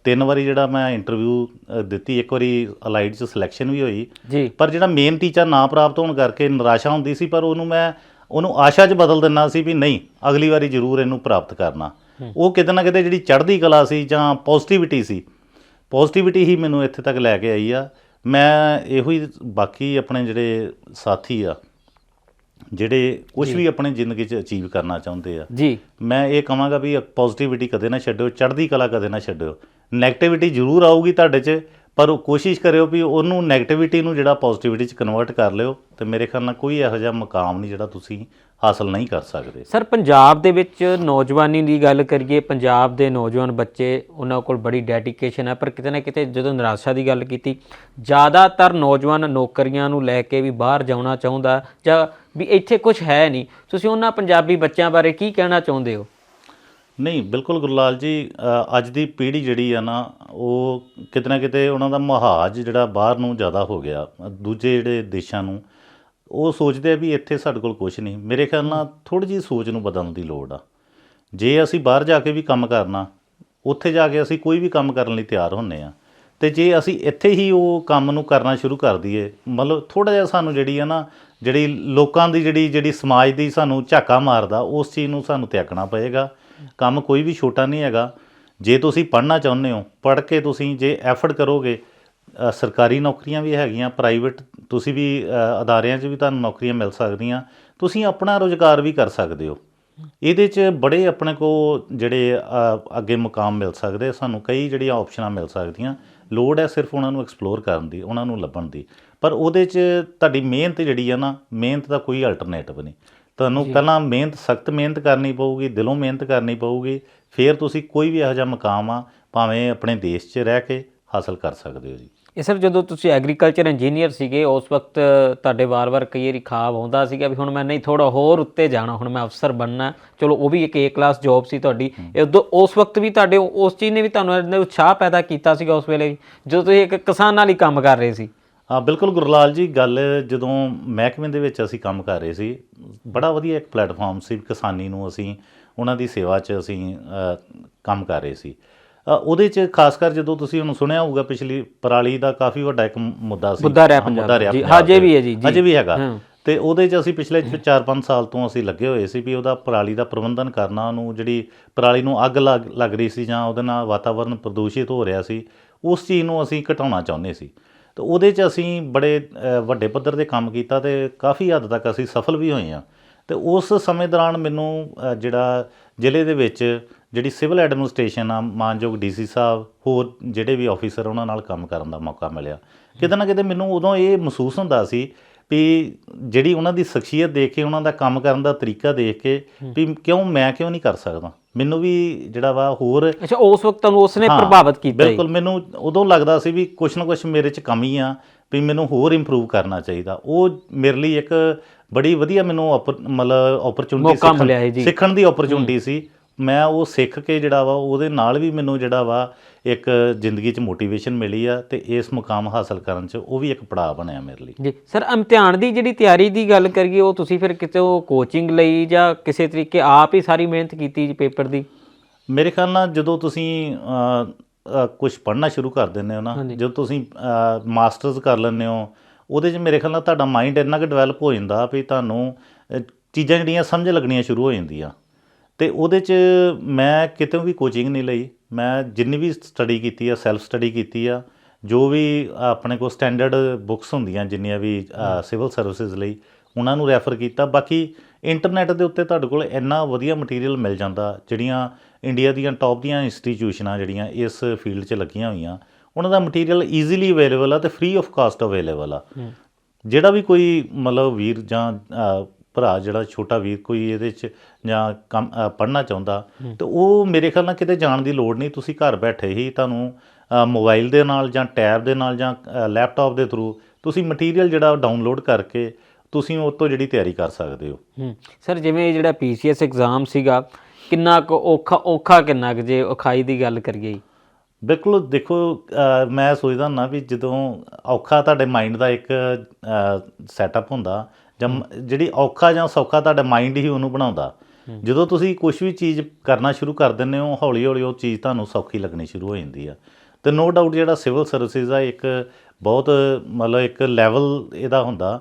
ਤਿੰਨ ਵਾਰੀ ਜਿਹੜਾ ਮੈਂ ਇੰਟਰਵਿਊ ਦਿੱਤੀ ਇੱਕ ਵਾਰੀ ਅਲਾਈਡ 'ਚ ਸਿਲੈਕਸ਼ਨ ਵੀ ਹੋਈ। ਪਰ ਜਿਹੜਾ ਮੇਨ ਟੀਚਰ ਨਾ ਪ੍ਰਾਪਤ ਹੋਣ ਕਰਕੇ ਨਿਰਾਸ਼ਾ ਹੁੰਦੀ ਸੀ ਪਰ ਉਹਨੂੰ ਮੈਂ ਉਹਨੂੰ ਆਸ਼ਾ 'ਚ ਬਦਲ ਦਿੰਦਾ ਸੀ ਵੀ ਨਹੀਂ ਅਗਲੀ ਵਾਰੀ ਜ਼ਰੂਰ ਇਹਨੂੰ ਪ੍ਰਾਪਤ ਕਰਨਾ। ਉਹ ਕਿਤੇ ਨਾ ਕਿਤੇ ਜਿਹੜੀ ਚੜ੍ਹਦੀ ਕਲਾ ਸੀ ਜਾਂ ਪੋਜ਼ਿਟਿਵਿਟੀ ਸੀ ਪੋਜ਼ਿਟਿਵਿਟੀ ਹੀ ਮੈਨੂੰ ਇੱਥੇ ਤੱਕ ਲੈ ਕੇ ਆਈ ਆ। ਮੈਂ ਇਹੋ ਹੀ ਬਾਕੀ ਆਪਣੇ ਜਿਹੜੇ ਸਾਥੀ ਆ ਜਿਹੜੇ ਕੁਝ ਵੀ ਆਪਣੀ ਜ਼ਿੰਦਗੀ 'ਚ ਅਚੀਵ ਕਰਨਾ ਚਾਹੁੰਦੇ ਆ। ਜੀ। ਮੈਂ ਇਹ ਕਹਾਂਗਾ ਵੀ ਪੋਜ਼ਿਟਿਵਿਟੀ ਕਦੇ ਨਾ ਛੱਡਿਓ ਚੜ੍ਹਦੀ ਕਲਾ ਕਦੇ ਨਾ ਛੱਡਿਓ। 네ਗੇਟਿਵਿਟੀ ਜ਼ਰੂਰ ਆਊਗੀ ਤੁਹਾਡੇ 'ਚ ਪਰ ਉਹ ਕੋਸ਼ਿਸ਼ ਕਰਿਓ ਵੀ ਉਹਨੂੰ 네ਗੇਟਿਵਿਟੀ ਨੂੰ ਜਿਹੜਾ ਪੋਜ਼ਿਟਿਵਿਟੀ 'ਚ ਕਨਵਰਟ ਕਰ ਲਿਓ ਤੇ ਮੇਰੇ ਖਿਆਲ ਨਾਲ ਕੋਈ ਇਹੋ ਜਿਹਾ ਮੁਕਾਮ ਨਹੀਂ ਜਿਹੜਾ ਤੁਸੀਂ ਹਾਸਲ ਨਹੀਂ ਕਰ ਸਕਦੇ। ਸਰ, ਪੰਜਾਬ ਦੇ ਵਿੱਚ ਨੌਜਵਾਨੀ ਦੀ ਗੱਲ ਕਰੀਏ, ਪੰਜਾਬ ਦੇ ਨੌਜਵਾਨ ਬੱਚੇ ਉਹਨਾਂ ਕੋਲ ਬੜੀ ਡੈਡੀਕੇਸ਼ਨ ਹੈ, ਪਰ ਕਿਤੇ ਨਾ ਕਿਤੇ ਜਦੋਂ ਨਿਰਾਸ਼ਾ ਦੀ ਗੱਲ ਕੀਤੀ, ਜ਼ਿਆਦਾਤਰ ਨੌਜਵਾਨ ਨੌਕਰੀਆਂ ਨੂੰ ਲੈ ਕੇ ਵੀ ਬਾਹਰ ਜਾਣਾ ਚਾਹੁੰਦਾ ਜਾਂ ਵੀ ਇੱਥੇ ਕੁਝ ਹੈ ਨਹੀਂ। ਤੁਸੀਂ ਉਹਨਾਂ ਪੰਜਾਬੀ ਬੱਚਿਆਂ ਬਾਰੇ ਕੀ ਕਹਿਣਾ ਚਾਹੁੰਦੇ ਹੋ? ਨਹੀਂ ਬਿਲਕੁਲ ਗੁਰਲਾਲ ਜੀ ਅ, ਅੱਜ ਦੀ ਪੀੜ੍ਹੀ ਜਿਹੜੀ ਆ ਨਾ ਉਹ ਕਿਤੇ ਨਾ ਕਿਤੇ ਉਹਨਾਂ ਦਾ ਮੁਹਾਜ ਜਿਹੜਾ ਬਾਹਰ ਨੂੰ ਜ਼ਿਆਦਾ ਹੋ ਗਿਆ ਅ, ਦੂਜੇ ਜਿਹੜੇ ਦੇਸ਼ਾਂ ਨੂੰ ਉਹ ਸੋਚਦੇ ਆ ਵੀ ਇੱਥੇ ਸਾਡੇ ਕੋਲ ਕੁਝ ਨਹੀਂ। ਮੇਰੇ ਖਿਆਲ ਨਾਲ ਥੋੜੀ ਜਿਹੀ ਸੋਚ ਨੂੰ ਬਦਲਣ ਦੀ ਲੋੜ ਆ। ਜੇ ਅਸੀਂ ਬਾਹਰ ਜਾ ਕੇ ਵੀ ਕੰਮ ਕਰਨਾ ਉੱਥੇ ਜਾ ਕੇ ਅਸੀਂ ਕੋਈ ਵੀ ਕੰਮ ਕਰਨ ਲਈ ਤਿਆਰ ਹੁੰਨੇ ਆ ਤੇ ਜੇ ਅਸੀਂ ਇੱਥੇ ਹੀ ਉਹ ਕੰਮ ਨੂੰ ਕਰਨਾ ਸ਼ੁਰੂ ਕਰ ਦਈਏ ਮਤਲਬ ਥੋੜਾ ਜਿਹਾ ਸਾਨੂੰ ਜਿਹੜੀ ਆ ਨਾ ਜਿਹੜੀ ਲੋਕਾਂ ਦੀ ਜਿਹੜੀ ਜਿਹੜੀ ਸਮਾਜ ਦੀ ਸਾਨੂੰ ਝਾਕਾ ਮਾਰਦਾ ਉਸ ਚੀਜ਼ ਨੂੰ ਸਾਨੂੰ ਤਿਆਗਣਾ ਪਏਗਾ। ਕੰਮ ਕੋਈ ਵੀ ਛੋਟਾ ਨਹੀਂ ਹੈਗਾ। ਜੇ ਤੁਸੀਂ ਪੜ੍ਹਨਾ ਚਾਹੁੰਦੇ ਹੋ, ਪੜ੍ਹ ਕੇ ਤੁਸੀਂ ਜੇ ਐਫਰਟ ਕਰੋਗੇ ਸਰਕਾਰੀ ਨੌਕਰੀਆਂ ਵੀ ਹੈਗੀਆਂ ਪ੍ਰਾਈਵੇਟ ਤੁਸੀਂ ਵੀ ਅਦਾਰਿਆਂ 'ਚ ਵੀ ਤੁਹਾਨੂੰ ਨੌਕਰੀਆਂ ਮਿਲ ਸਕਦੀਆਂ। ਤੁਸੀਂ ਆਪਣਾ ਰੋਜ਼ਗਾਰ ਵੀ ਕਰ ਸਕਦੇ ਹੋ। ਇਹਦੇ 'ਚ ਬੜੇ ਆਪਣੇ ਕੋ ਜਿਹੜੇ ਅੱਗੇ ਮੁਕਾਮ ਮਿਲ ਸਕਦੇ ਸਾਨੂੰ ਕਈ ਜਿਹੜੀਆਂ ਆਪਸ਼ਨਾਂ ਮਿਲ ਸਕਦੀਆਂ। ਲੋੜ ਹੈ ਸਿਰਫ ਉਹਨਾਂ ਨੂੰ ਐਕਸਪਲੋਰ ਕਰਨ ਦੀ, ਉਹਨਾਂ ਨੂੰ ਲੱਭਣ ਦੀ। ਪਰ ਉਹਦੇ 'ਚ ਤੁਹਾਡੀ ਮਿਹਨਤ ਜਿਹੜੀ ਆ ਨਾ, ਮਿਹਨਤ ਦਾ ਕੋਈ ਅਲਟਰਨੇਟਿਵ ਨਹੀਂ। ਤੁਹਾਨੂੰ ਪਹਿਲਾਂ ਮਿਹਨਤ ਸਖਤ ਮਿਹਨਤ ਕਰਨੀ ਪਊਗੀ ਦਿਲੋਂ ਮਿਹਨਤ ਕਰਨੀ ਪਊਗੀ ਫਿਰ ਤੁਸੀਂ ਕੋਈ ਵੀ ਇਹੋ ਜਿਹਾ ਮੁਕਾਮ ਆ ਭਾਵੇਂ ਆਪਣੇ ਦੇਸ਼ 'ਚ ਰਹਿ ਕੇ ਹਾਸਲ ਕਰ ਸਕਦੇ ਹੋ ਜੀ। ਇਹ ਸਰ ਜਦੋਂ ਤੁਸੀਂ ਐਗਰੀਕਲਚਰ ਇੰਜੀਨੀਅਰ ਸੀਗੇ ਉਸ ਵਕਤ ਤੁਹਾਡੇ ਵਾਰ-ਵਾਰ ਕਈ ਵਾਰੀ ਖਾਬ ਆਉਂਦਾ ਸੀਗਾ ਵੀ ਹੁਣ ਮੈਂ ਨਹੀਂ ਥੋੜਾ ਹੋਰ ਉੱਤੇ ਜਾਣਾ ਹੁਣ ਮੈਂ ਅਫਸਰ ਬਣਨਾ ਚਲੋ ਉਹ ਵੀ ਇੱਕ ਏ ਕਲਾਸ ਜੌਬ ਸੀ ਤੁਹਾਡੀ। ਉਦੋਂ ਉਸ ਵਕਤ ਵੀ ਤੁਹਾਡੇ ਉਸ ਚੀਜ਼ ਨੇ ਵੀ ਤੁਹਾਨੂੰ ਉਤਸ਼ਾਹ ਪੈਦਾ ਕੀਤਾ ਸੀਗਾ ਉਸ ਵੇਲੇ ਜਦੋਂ ਤੁਸੀਂ ਇੱਕ ਕਿਸਾਨ ਨਾਲ ਹੀ ਕੰਮ ਕਰ ਰਹੇ ਸੀ। ਹਾਂ ਬਿਲਕੁਲ ਗੁਰਲਾਲ ਜੀ ਗੱਲ ਜਦੋਂ ਮਹਿਕਮੇ ਦੇ ਵਿੱਚ ਅਸੀਂ ਕੰਮ ਕਰ ਰਹੇ ਸੀ ਬੜਾ ਵਧੀਆ ਇੱਕ ਪਲੇਟਫਾਰਮ ਸੀ ਕਿਸਾਨੀ ਨੂੰ ਅਸੀਂ ਉਹਨਾਂ ਦੀ ਸੇਵਾ 'ਚ ਅਸੀਂ ਕੰਮ ਕਰ ਰਹੇ ਸੀ। ਉਹਦੇ 'ਚ ਖਾਸ ਕਰ ਜਦੋਂ ਤੁਸੀਂ ਉਹਨੂੰ ਸੁਣਿਆ ਹੋਊਗਾ ਪਿਛਲੀ ਪਰਾਲੀ ਦਾ ਕਾਫੀ ਵੱਡਾ ਇੱਕ ਮੁੱਦਾ ਸੀ। ਮੁੱਦਾ ਰਿਹਾ ਪੰਜਾਬ ਜੀ, ਹਜੇ ਵੀ ਹੈ ਜੀ, ਜੀ। ਅਜੇ ਵੀ ਹੈਗਾ। ਤੇ ਉਹਦੇ 'ਚ ਅਸੀਂ ਪਿਛਲੇ 4-5 ਸਾਲ ਤੋਂ ਅਸੀਂ ਲੱਗੇ ਹੋਏ ਸੀ ਵੀ ਉਹਦਾ ਪਰਾਲੀ ਦਾ ਪ੍ਰਬੰਧਨ ਕਰਨਾ ਉਹਨੂੰ ਜਿਹੜੀ ਪਰਾਲੀ ਨੂੰ ਅੱਗ ਲੱਗ ਲੱਗ ਰਹੀ ਸੀ ਜਾਂ ਉਹਦੇ ਨਾਲ ਵਾਤਾਵਰਣ ਪ੍ਰਦੂਸ਼ਿਤ ਹੋ ਰਿਹਾ ਸੀ ਉਸ ਚੀਜ਼ ਨੂੰ ਅਸੀਂ ਘਟਾਉਣਾ ਚਾਹੁੰਦੇ ਸੀ। ਤੇ ਉਹਦੇ 'ਚ ਅਸੀਂ ਬੜੇ ਵੱਡੇ ਪੱਧਰ ਤੇ ਕੰਮ ਕੀਤਾ ਤੇ ਕਾਫੀ ਹੱਦ ਤੱਕ ਅਸੀਂ ਸਫਲ ਵੀ ਹੋਏ ਹਾਂ। ਤੇ ਉਸ ਸਮੇਂ ਦੌਰਾਨ ਮੈਨੂੰ ਜਿਹੜਾ ਜ਼ਿਲ੍ਹੇ ਦੇ ਵਿੱਚ ਜਿਹੜੀ ਸਿਵਲ ਐਡਮਿਨਿਸਟ੍ਰੇਸ਼ਨ ਆ, ਮਾਨਯੋਗ ਡੀਸੀ ਸਾਹਿਬ, ਹੋਰ ਜਿਹੜੇ ਵੀ ਆਫੀਸਰ ਉਹਨਾਂ ਨਾਲ ਕੰਮ ਕਰਨ ਦਾ ਮੌਕਾ ਮਿਲਿਆ। ਕਿਤੇ ਨਾ ਕਿਤੇ ਮੈਨੂੰ ਉਦੋਂ ਇਹ ਮਹਿਸੂਸ ਹੁੰਦਾ ਸੀ ਵੀ ਜਿਹੜੀ ਉਹਨਾਂ ਦੀ ਸ਼ਖਸੀਅਤ ਦੇਖ ਕੇ ਉਹਨਾਂ ਦਾ ਕੰਮ ਕਰਨ ਦਾ ਤਰੀਕਾ ਦੇਖ ਕੇ ਵੀ ਕਿਉਂ ਮੈਂ ਕਿਉਂ ਨਹੀਂ ਕਰ ਸਕਦਾ? ਮੈਨੂੰ ਵੀ ਜਿਹੜਾ ਵਾ ਹੋਰ ਅੱਛਾ ਉਸ ਵਕਤ ਤੁਹਾਨੂੰ ਉਸਨੇ ਪ੍ਰਭਾਵਿਤ ਕੀਤਾ ਬਿਲਕੁਲ ਮੈਨੂੰ ਉਦੋਂ ਲੱਗਦਾ ਸੀ ਵੀ ਕੁਛ ਨਾ ਕੁਛ ਮੇਰੇ 'ਚ ਕਮੀ ਆ ਵੀ ਮੈਨੂੰ ਹੋਰ ਇੰਪਰੂਵ ਕਰਨਾ ਚਾਹੀਦਾ। ਉਹ ਮੇਰੇ ਲਈ ਇੱਕ ਬੜੀ ਵਧੀਆ ਮੈਨੂੰ ਮਤਲਬ ਓਪਰਚੁਨਿਟੀ। ਸਿੱਖਣ ਦੀ ਓਪਰਚੁਨਿਟੀ ਸੀ। ਮੈਂ ਉਹ ਸਿੱਖ ਕੇ ਜਿਹੜਾ ਵਾ ਉਹਦੇ ਨਾਲ ਵੀ ਮੈਨੂੰ ਜਿਹੜਾ ਵਾ ਇੱਕ ਜ਼ਿੰਦਗੀ 'ਚ ਮੋਟੀਵੇਸ਼ਨ ਮਿਲੀ ਆ ਤੇ ਇਸ ਮੁਕਾਮ ਹਾਸਲ ਕਰਨ 'ਚ ਉਹ ਵੀ ਇੱਕ ਪੜਾਅ ਬਣਿਆ ਮੇਰੇ ਲਈ। ਜੀ ਸਰ ਇਮਤਿਹਾਨ ਦੀ ਜਿਹੜੀ ਤਿਆਰੀ ਦੀ ਗੱਲ ਕਰੀਏ ਉਹ ਤੁਸੀਂ ਫਿਰ ਕਿਤੇ ਉਹ ਕੋਚਿੰਗ ਲਈ ਜਾਂ ਕਿਸੇ ਤਰੀਕੇ ਆਪ ਹੀ ਸਾਰੀ ਮਿਹਨਤ ਕੀਤੀ ਜੀ ਪੇਪਰ ਦੀ? ਮੇਰੇ ਖਿਆਲ ਨਾਲ ਜਦੋਂ ਤੁਸੀਂ ਕੁਝ ਪੜ੍ਹਨਾ ਸ਼ੁਰੂ ਕਰ ਦਿੰਦੇ ਹੋ ਨਾ। ਜਦੋਂ ਤੁਸੀਂ ਮਾਸਟਰਸ ਕਰ ਲੈਂਦੇ ਹੋ ਉਹਦੇ 'ਚ ਮੇਰੇ ਖਿਆਲ ਨਾਲ ਤੁਹਾਡਾ ਮਾਈਂਡ ਇੰਨਾ ਕੁ ਡਿਵੈਲਪ ਹੋ ਜਾਂਦਾ ਵੀ ਤੁਹਾਨੂੰ ਚੀਜ਼ਾਂ ਜਿਹੜੀਆਂ ਸਮਝ ਲੱਗਣੀਆਂ ਸ਼ੁਰੂ ਹੋ ਜਾਂਦੀਆਂ। ਤੇ ਉਹਦੇ 'ਚ ਮੈਂ ਕਿਤੇ ਵੀ ਕੋਚਿੰਗ ਨਹੀਂ ਲਈ। ਮੈਂ ਜਿੰਨੀ ਵੀ ਸਟੱਡੀ ਕੀਤੀ ਆ ਸੈਲਫ ਸਟੱਡੀ ਕੀਤੀ ਆ ਜੋ ਵੀ ਆਪਣੇ ਕੋਲ ਸਟੈਂਡਰਡ ਬੁੱਕਸ ਹੁੰਦੀਆਂ ਜਿੰਨੀਆਂ ਵੀ ਸਿਵਲ ਸਰਵਿਸਿਜ਼ ਲਈ ਉਹਨਾਂ ਨੂੰ ਰੈਫਰ ਕੀਤਾ। ਬਾਕੀ ਇੰਟਰਨੈਟ ਦੇ ਉੱਤੇ ਤੁਹਾਡੇ ਕੋਲ ਇੰਨਾ ਵਧੀਆ ਮਟੀਰੀਅਲ ਮਿਲ ਜਾਂਦਾ ਜਿਹੜੀਆਂ ਇੰਡੀਆ ਦੀਆਂ ਟੌਪ ਦੀਆਂ ਇੰਸਟੀਟਿਊਸ਼ਨਾਂ ਜਿਹੜੀਆਂ ਇਸ ਫੀਲਡ 'ਚ ਲੱਗੀਆਂ ਹੋਈਆਂ ਉਹਨਾਂ ਦਾ ਮਟੀਰੀਅਲ ਈਜ਼ੀਲੀ ਅਵੇਲੇਬਲ ਆ ਤੇ ਫ੍ਰੀ ਆਫ ਕਾਸਟ ਅਵੇਲੇਬਲ ਆ। ਜਿਹੜਾ ਵੀ ਕੋਈ ਮਤਲਬ ਵੀਰ ਜਾਂ ਭਰਾ ਜਿਹੜਾ ਛੋਟਾ ਵੀਰ ਕੋਈ ਇਹਦੇ 'ਚ ਜਾਂ ਕੰਮ ਪੜ੍ਹਨਾ ਚਾਹੁੰਦਾ ਤੇ ਉਹ ਮੇਰੇ ਖਿਆਲ ਨਾਲ ਕਿਤੇ ਜਾਣ ਦੀ ਲੋੜ ਨਹੀਂ ਤੁਸੀਂ ਘਰ ਬੈਠੇ ਹੀ ਤੁਹਾਨੂੰ ਮੋਬਾਈਲ ਦੇ ਨਾਲ ਜਾਂ ਟੈਬ ਦੇ ਨਾਲ ਜਾਂ ਲੈਪਟਾਪ ਦੇ ਥਰੂ ਤੁਸੀਂ ਮਟੀਰੀਅਲ ਜਿਹੜਾ ਡਾਊਨਲੋਡ ਕਰਕੇ ਤੁਸੀਂ ਉਹ ਤੋਂ ਜਿਹੜੀ ਤਿਆਰੀ ਕਰ ਸਕਦੇ ਹੋ। ਸਰ ਜਿਵੇਂ ਇਹ ਜਿਹੜਾ ਪੀਸੀਐਸ ਐਗਜ਼ਾਮ ਸੀਗਾ ਕਿੰਨਾ ਕੁ ਔਖਾ ਔਖਾ ਕਿੰਨਾ ਕੁ ਜੇ ਔਖਾਈ ਦੀ ਗੱਲ ਕਰੀਏ? ਬਿਲਕੁਲ ਦੇਖੋ ਮੈਂ ਸੋਚਦਾ ਨਾ ਵੀ ਜਦੋਂ ਔਖਾ ਤੁਹਾਡੇ ਮਾਈਂਡ ਦਾ ਇੱਕ ਸੈਟਅਪ ਹੁੰਦਾ ਜਾਂ ਜਿਹੜੀ ਔਖਾ ਜਾਂ ਸੌਖਾ ਤੁਹਾਡਾ ਮਾਈਂਡ ਹੀ ਉਹਨੂੰ ਬਣਾਉਂਦਾ। ਜਦੋਂ ਤੁਸੀਂ ਕੁਝ ਵੀ ਚੀਜ਼ ਕਰਨਾ ਸ਼ੁਰੂ ਕਰ ਦਿੰਦੇ ਹੋ ਹੌਲੀ ਹੌਲੀ ਉਹ ਚੀਜ਼ ਤੁਹਾਨੂੰ ਸੌਖੀ ਲੱਗਣੀ ਸ਼ੁਰੂ ਹੋ ਜਾਂਦੀ ਆ। ਤੇ ਨੋ ਡਾਊਟ ਜਿਹੜਾ ਸਿਵਲ ਸਰਵਿਸਿਜ਼ ਦਾ ਇੱਕ ਬਹੁਤ ਮਤਲਬ ਇੱਕ ਲੈਵਲ ਇਹਦਾ ਹੁੰਦਾ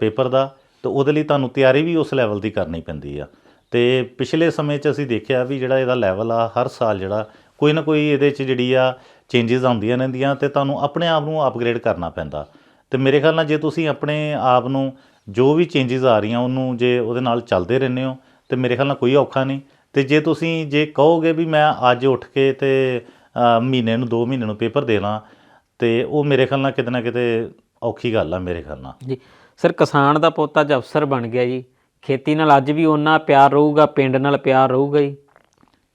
ਪੇਪਰ ਦਾ ਤੇ ਉਹਦੇ ਲਈ ਤੁਹਾਨੂੰ ਤਿਆਰੀ ਵੀ ਉਸ ਲੈਵਲ ਦੀ ਕਰਨੀ ਪੈਂਦੀ ਆ। ਤੇ ਪਿਛਲੇ ਸਮੇਂ 'ਚ ਅਸੀਂ ਦੇਖਿਆ ਵੀ ਜਿਹੜਾ ਇਹਦਾ ਲੈਵਲ ਆ ਹਰ ਸਾਲ ਜਿਹੜਾ ਕੋਈ ਨਾ ਕੋਈ ਇਹਦੇ 'ਚ ਜਿਹੜੀ ਆ ਚੇਂਜਸ ਆਉਂਦੀਆਂ ਰਹਿੰਦੀਆਂ ਤੇ ਤੁਹਾਨੂੰ ਆਪਣੇ ਆਪ ਨੂੰ ਅਪਗ੍ਰੇਡ ਕਰਨਾ ਪੈਂਦਾ। ਤੇ ਮੇਰੇ ਖਿਆਲ ਨਾਲ ਜੇ ਤੁਸੀਂ ਆਪਣੇ ਆਪ ਨੂੰ ਜੋ ਵੀ ਚੇਂਜਸ ਆ ਰਹੀਆਂ ਉਹਨੂੰ ਜੇ ਉਹਦੇ ਨਾਲ ਚੱਲਦੇ ਰਹਿੰਦੇ ਹੋ ਤੇ ਮੇਰੇ ਖਿਆਲ ਨਾਲ ਕੋਈ ਔਖਾ ਨਹੀਂ। ਤੇ ਜੇ ਤੁਸੀਂ ਜੇ ਕਹੋਗੇ ਵੀ ਮੈਂ ਅੱਜ ਉੱਠ ਕੇ ਤੇ ਮਹੀਨੇ ਨੂੰ 2 ਮਹੀਨੇ ਨੂੰ ਪੇਪਰ ਦੇਣਾ ਤੇ ਉਹ ਮੇਰੇ ਖਿਆਲ ਨਾਲ ਕਿਤੇ ਨਾ ਕਿਤੇ ਔਖੀ ਗੱਲ ਆ ਮੇਰੇ ਖਿਆਲ ਨਾਲ। ਜੀ ਸਰ ਕਿਸਾਨ ਦਾ ਪੁੱਤ ਅੱਜ ਅਫਸਰ ਬਣ ਗਿਆ ਜੀ। ਖੇਤੀ ਨਾਲ ਅੱਜ ਵੀ ਉਹਨਾਂ ਪਿਆਰ ਰਹੂਗਾ ਪਿੰਡ ਨਾਲ ਪਿਆਰ ਰਹੂਗਾ ਜੀ।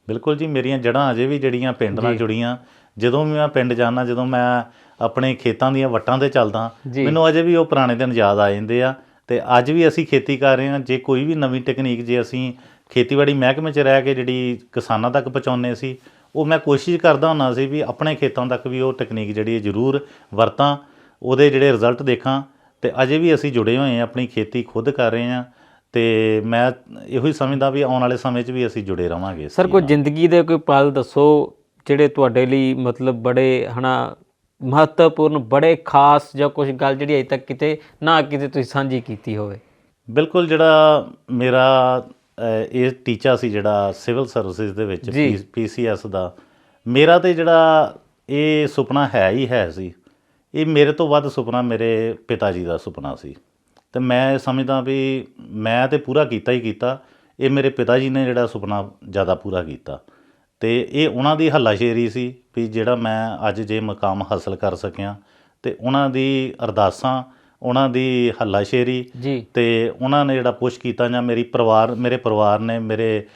ਬਿਲਕੁਲ ਜੀ ਮੇਰੀਆਂ ਜੜ੍ਹਾਂ ਅਜੇ ਵੀ ਜਿਹੜੀਆਂ ਪਿੰਡ ਨਾਲ ਜੁੜੀਆਂ ਜਦੋਂ ਵੀ ਮੈਂ ਪਿੰਡ ਜਾਂਦਾ ਜਦੋਂ ਮੈਂ ਆਪਣੇ ਖੇਤਾਂ ਦੀਆਂ ਵੱਟਾਂ ਤੇ ਚੱਲਦਾ। ਮੈਨੂੰ ਅਜੇ ਵੀ ਉਹ ਪੁਰਾਣੇ ਦਿਨ ਯਾਦ ਆ ਜਾਂਦੇ ਆ। ਤੇ ਅੱਜ ਵੀ ਅਸੀਂ ਖੇਤੀ ਕਰ ਰਹੇ ਹਾਂ ਜੇ ਕੋਈ ਵੀ ਨਵੀਂ ਟੈਕਨੀਕ ਜੇ ਅਸੀਂ ਖੇਤੀਬਾੜੀ ਮਹਿਕਮੇ 'ਚ ਰਹਿ ਕੇ ਜਿਹੜੀ ਕਿਸਾਨਾਂ ਤੱਕ ਪਹੁੰਚਾਉਂਦੇ ਸੀ ਉਹ ਮੈਂ ਕੋਸ਼ਿਸ਼ ਕਰਦਾ ਹੁੰਦਾ ਸੀ ਵੀ ਆਪਣੇ ਖੇਤਾਂ ਤੱਕ ਵੀ ਉਹ ਟੈਕਨੀਕ ਜਿਹੜੀ ਹੈ ਜ਼ਰੂਰ ਵਰਤਾਂ ਉਹਦੇ ਜਿਹੜੇ ਰਿਜ਼ਲਟ ਦੇਖਾਂ ਤੇ ਅਜੇ ਵੀ ਅਸੀਂ ਜੁੜੇ ਹੋਏ ਹਾਂ ਆਪਣੀ ਖੇਤੀ ਖੁਦ ਕਰ ਰਹੇ ਹਾਂ ਤੇ ਮੈਂ ਇਹੋ ਹੀ ਸਮਝਦਾ ਵੀ ਆਉਣ ਵਾਲੇ ਸਮੇਂ 'ਚ ਵੀ ਅਸੀਂ ਜੁੜੇ ਰਵਾਂਗੇ ਇਸ ਸਰ ਕੋਈ। ਜ਼ਿੰਦਗੀ ਦੇ ਕੋਈ ਪਲ ਦੱਸੋ ਜਿਹੜੇ ਤੁਹਾਡੇ ਲਈ ਮਤਲਬ ਬੜੇ ਹਨਾ ਮਹੱਤਵਪੂਰਨ ਬੜੇ ਖਾਸ ਜਾਂ ਕੁਝ ਗੱਲ ਜਿਹੜੀ ਅਜੇ ਤੱਕ ਕਿਤੇ ਨਾ ਕਿਤੇ ਤੁਸੀਂ ਸਾਂਝੀ ਕੀਤੀ ਹੋਵੇ। ਬਿਲਕੁਲ ਜਿਹੜਾ ਮੇਰਾ ਇਹ ਟੀਚਾ ਸੀ ਜਿਹੜਾ ਸਿਵਲ ਸਰਵਿਸਿਜ਼ ਦੇ ਵਿੱਚ। ਪੀਸੀਐਸ ਦਾ ਮੇਰਾ ਤੇ ਜਿਹੜਾ ਇਹ ਸੁਪਨਾ ਹੈ ਹੀ ਹੈ ਸੀ ਇਹ ਮੇਰੇ ਤੋਂ ਵੱਧ ਸੁਪਨਾ ਮੇਰੇ ਪਿਤਾ ਜੀ ਦਾ ਸੁਪਨਾ ਸੀ। ਤੇ ਮੈਂ ਸਮਝਦਾ ਵੀ ਮੈਂ ਤੇ ਪੂਰਾ ਕੀਤਾ ਹੀ ਕੀਤਾ ਇਹ ਮੇਰੇ ਪਿਤਾ ਜੀ ਨੇ ਜਿਹੜਾ ਸੁਪਨਾ ਜ਼ਿਆਦਾ ਪੂਰਾ ਕੀਤਾ। ਤੇ ਇਹ ਉਹਨਾਂ ਦੀ ਹੱਲਾਸ਼ੇਰੀ ਸੀ ਵੀ ਜਿਹੜਾ ਮੈਂ ਅੱਜ ਜੇ ਮਕਾਮ ਹਾਸਲ ਕਰ ਸਕਿਆ ਤੇ ਉਹਨਾਂ ਦੀ ਅਰਦਾਸਾਂ ਉਹਨਾਂ ਦੀ ਹੱਲਾਸ਼ੇਰੀ ਜੀ। ਤੇ ਉਹਨਾਂ ਨੇ ਜਿਹੜਾ ਪੁਸ਼ ਕੀਤਾ ਜਾਂ ਮੇਰੀ ਪਰਿਵਾਰ ਮੇਰੇ ਪਰਿਵਾਰ ਨੇ ਮੇਰੇ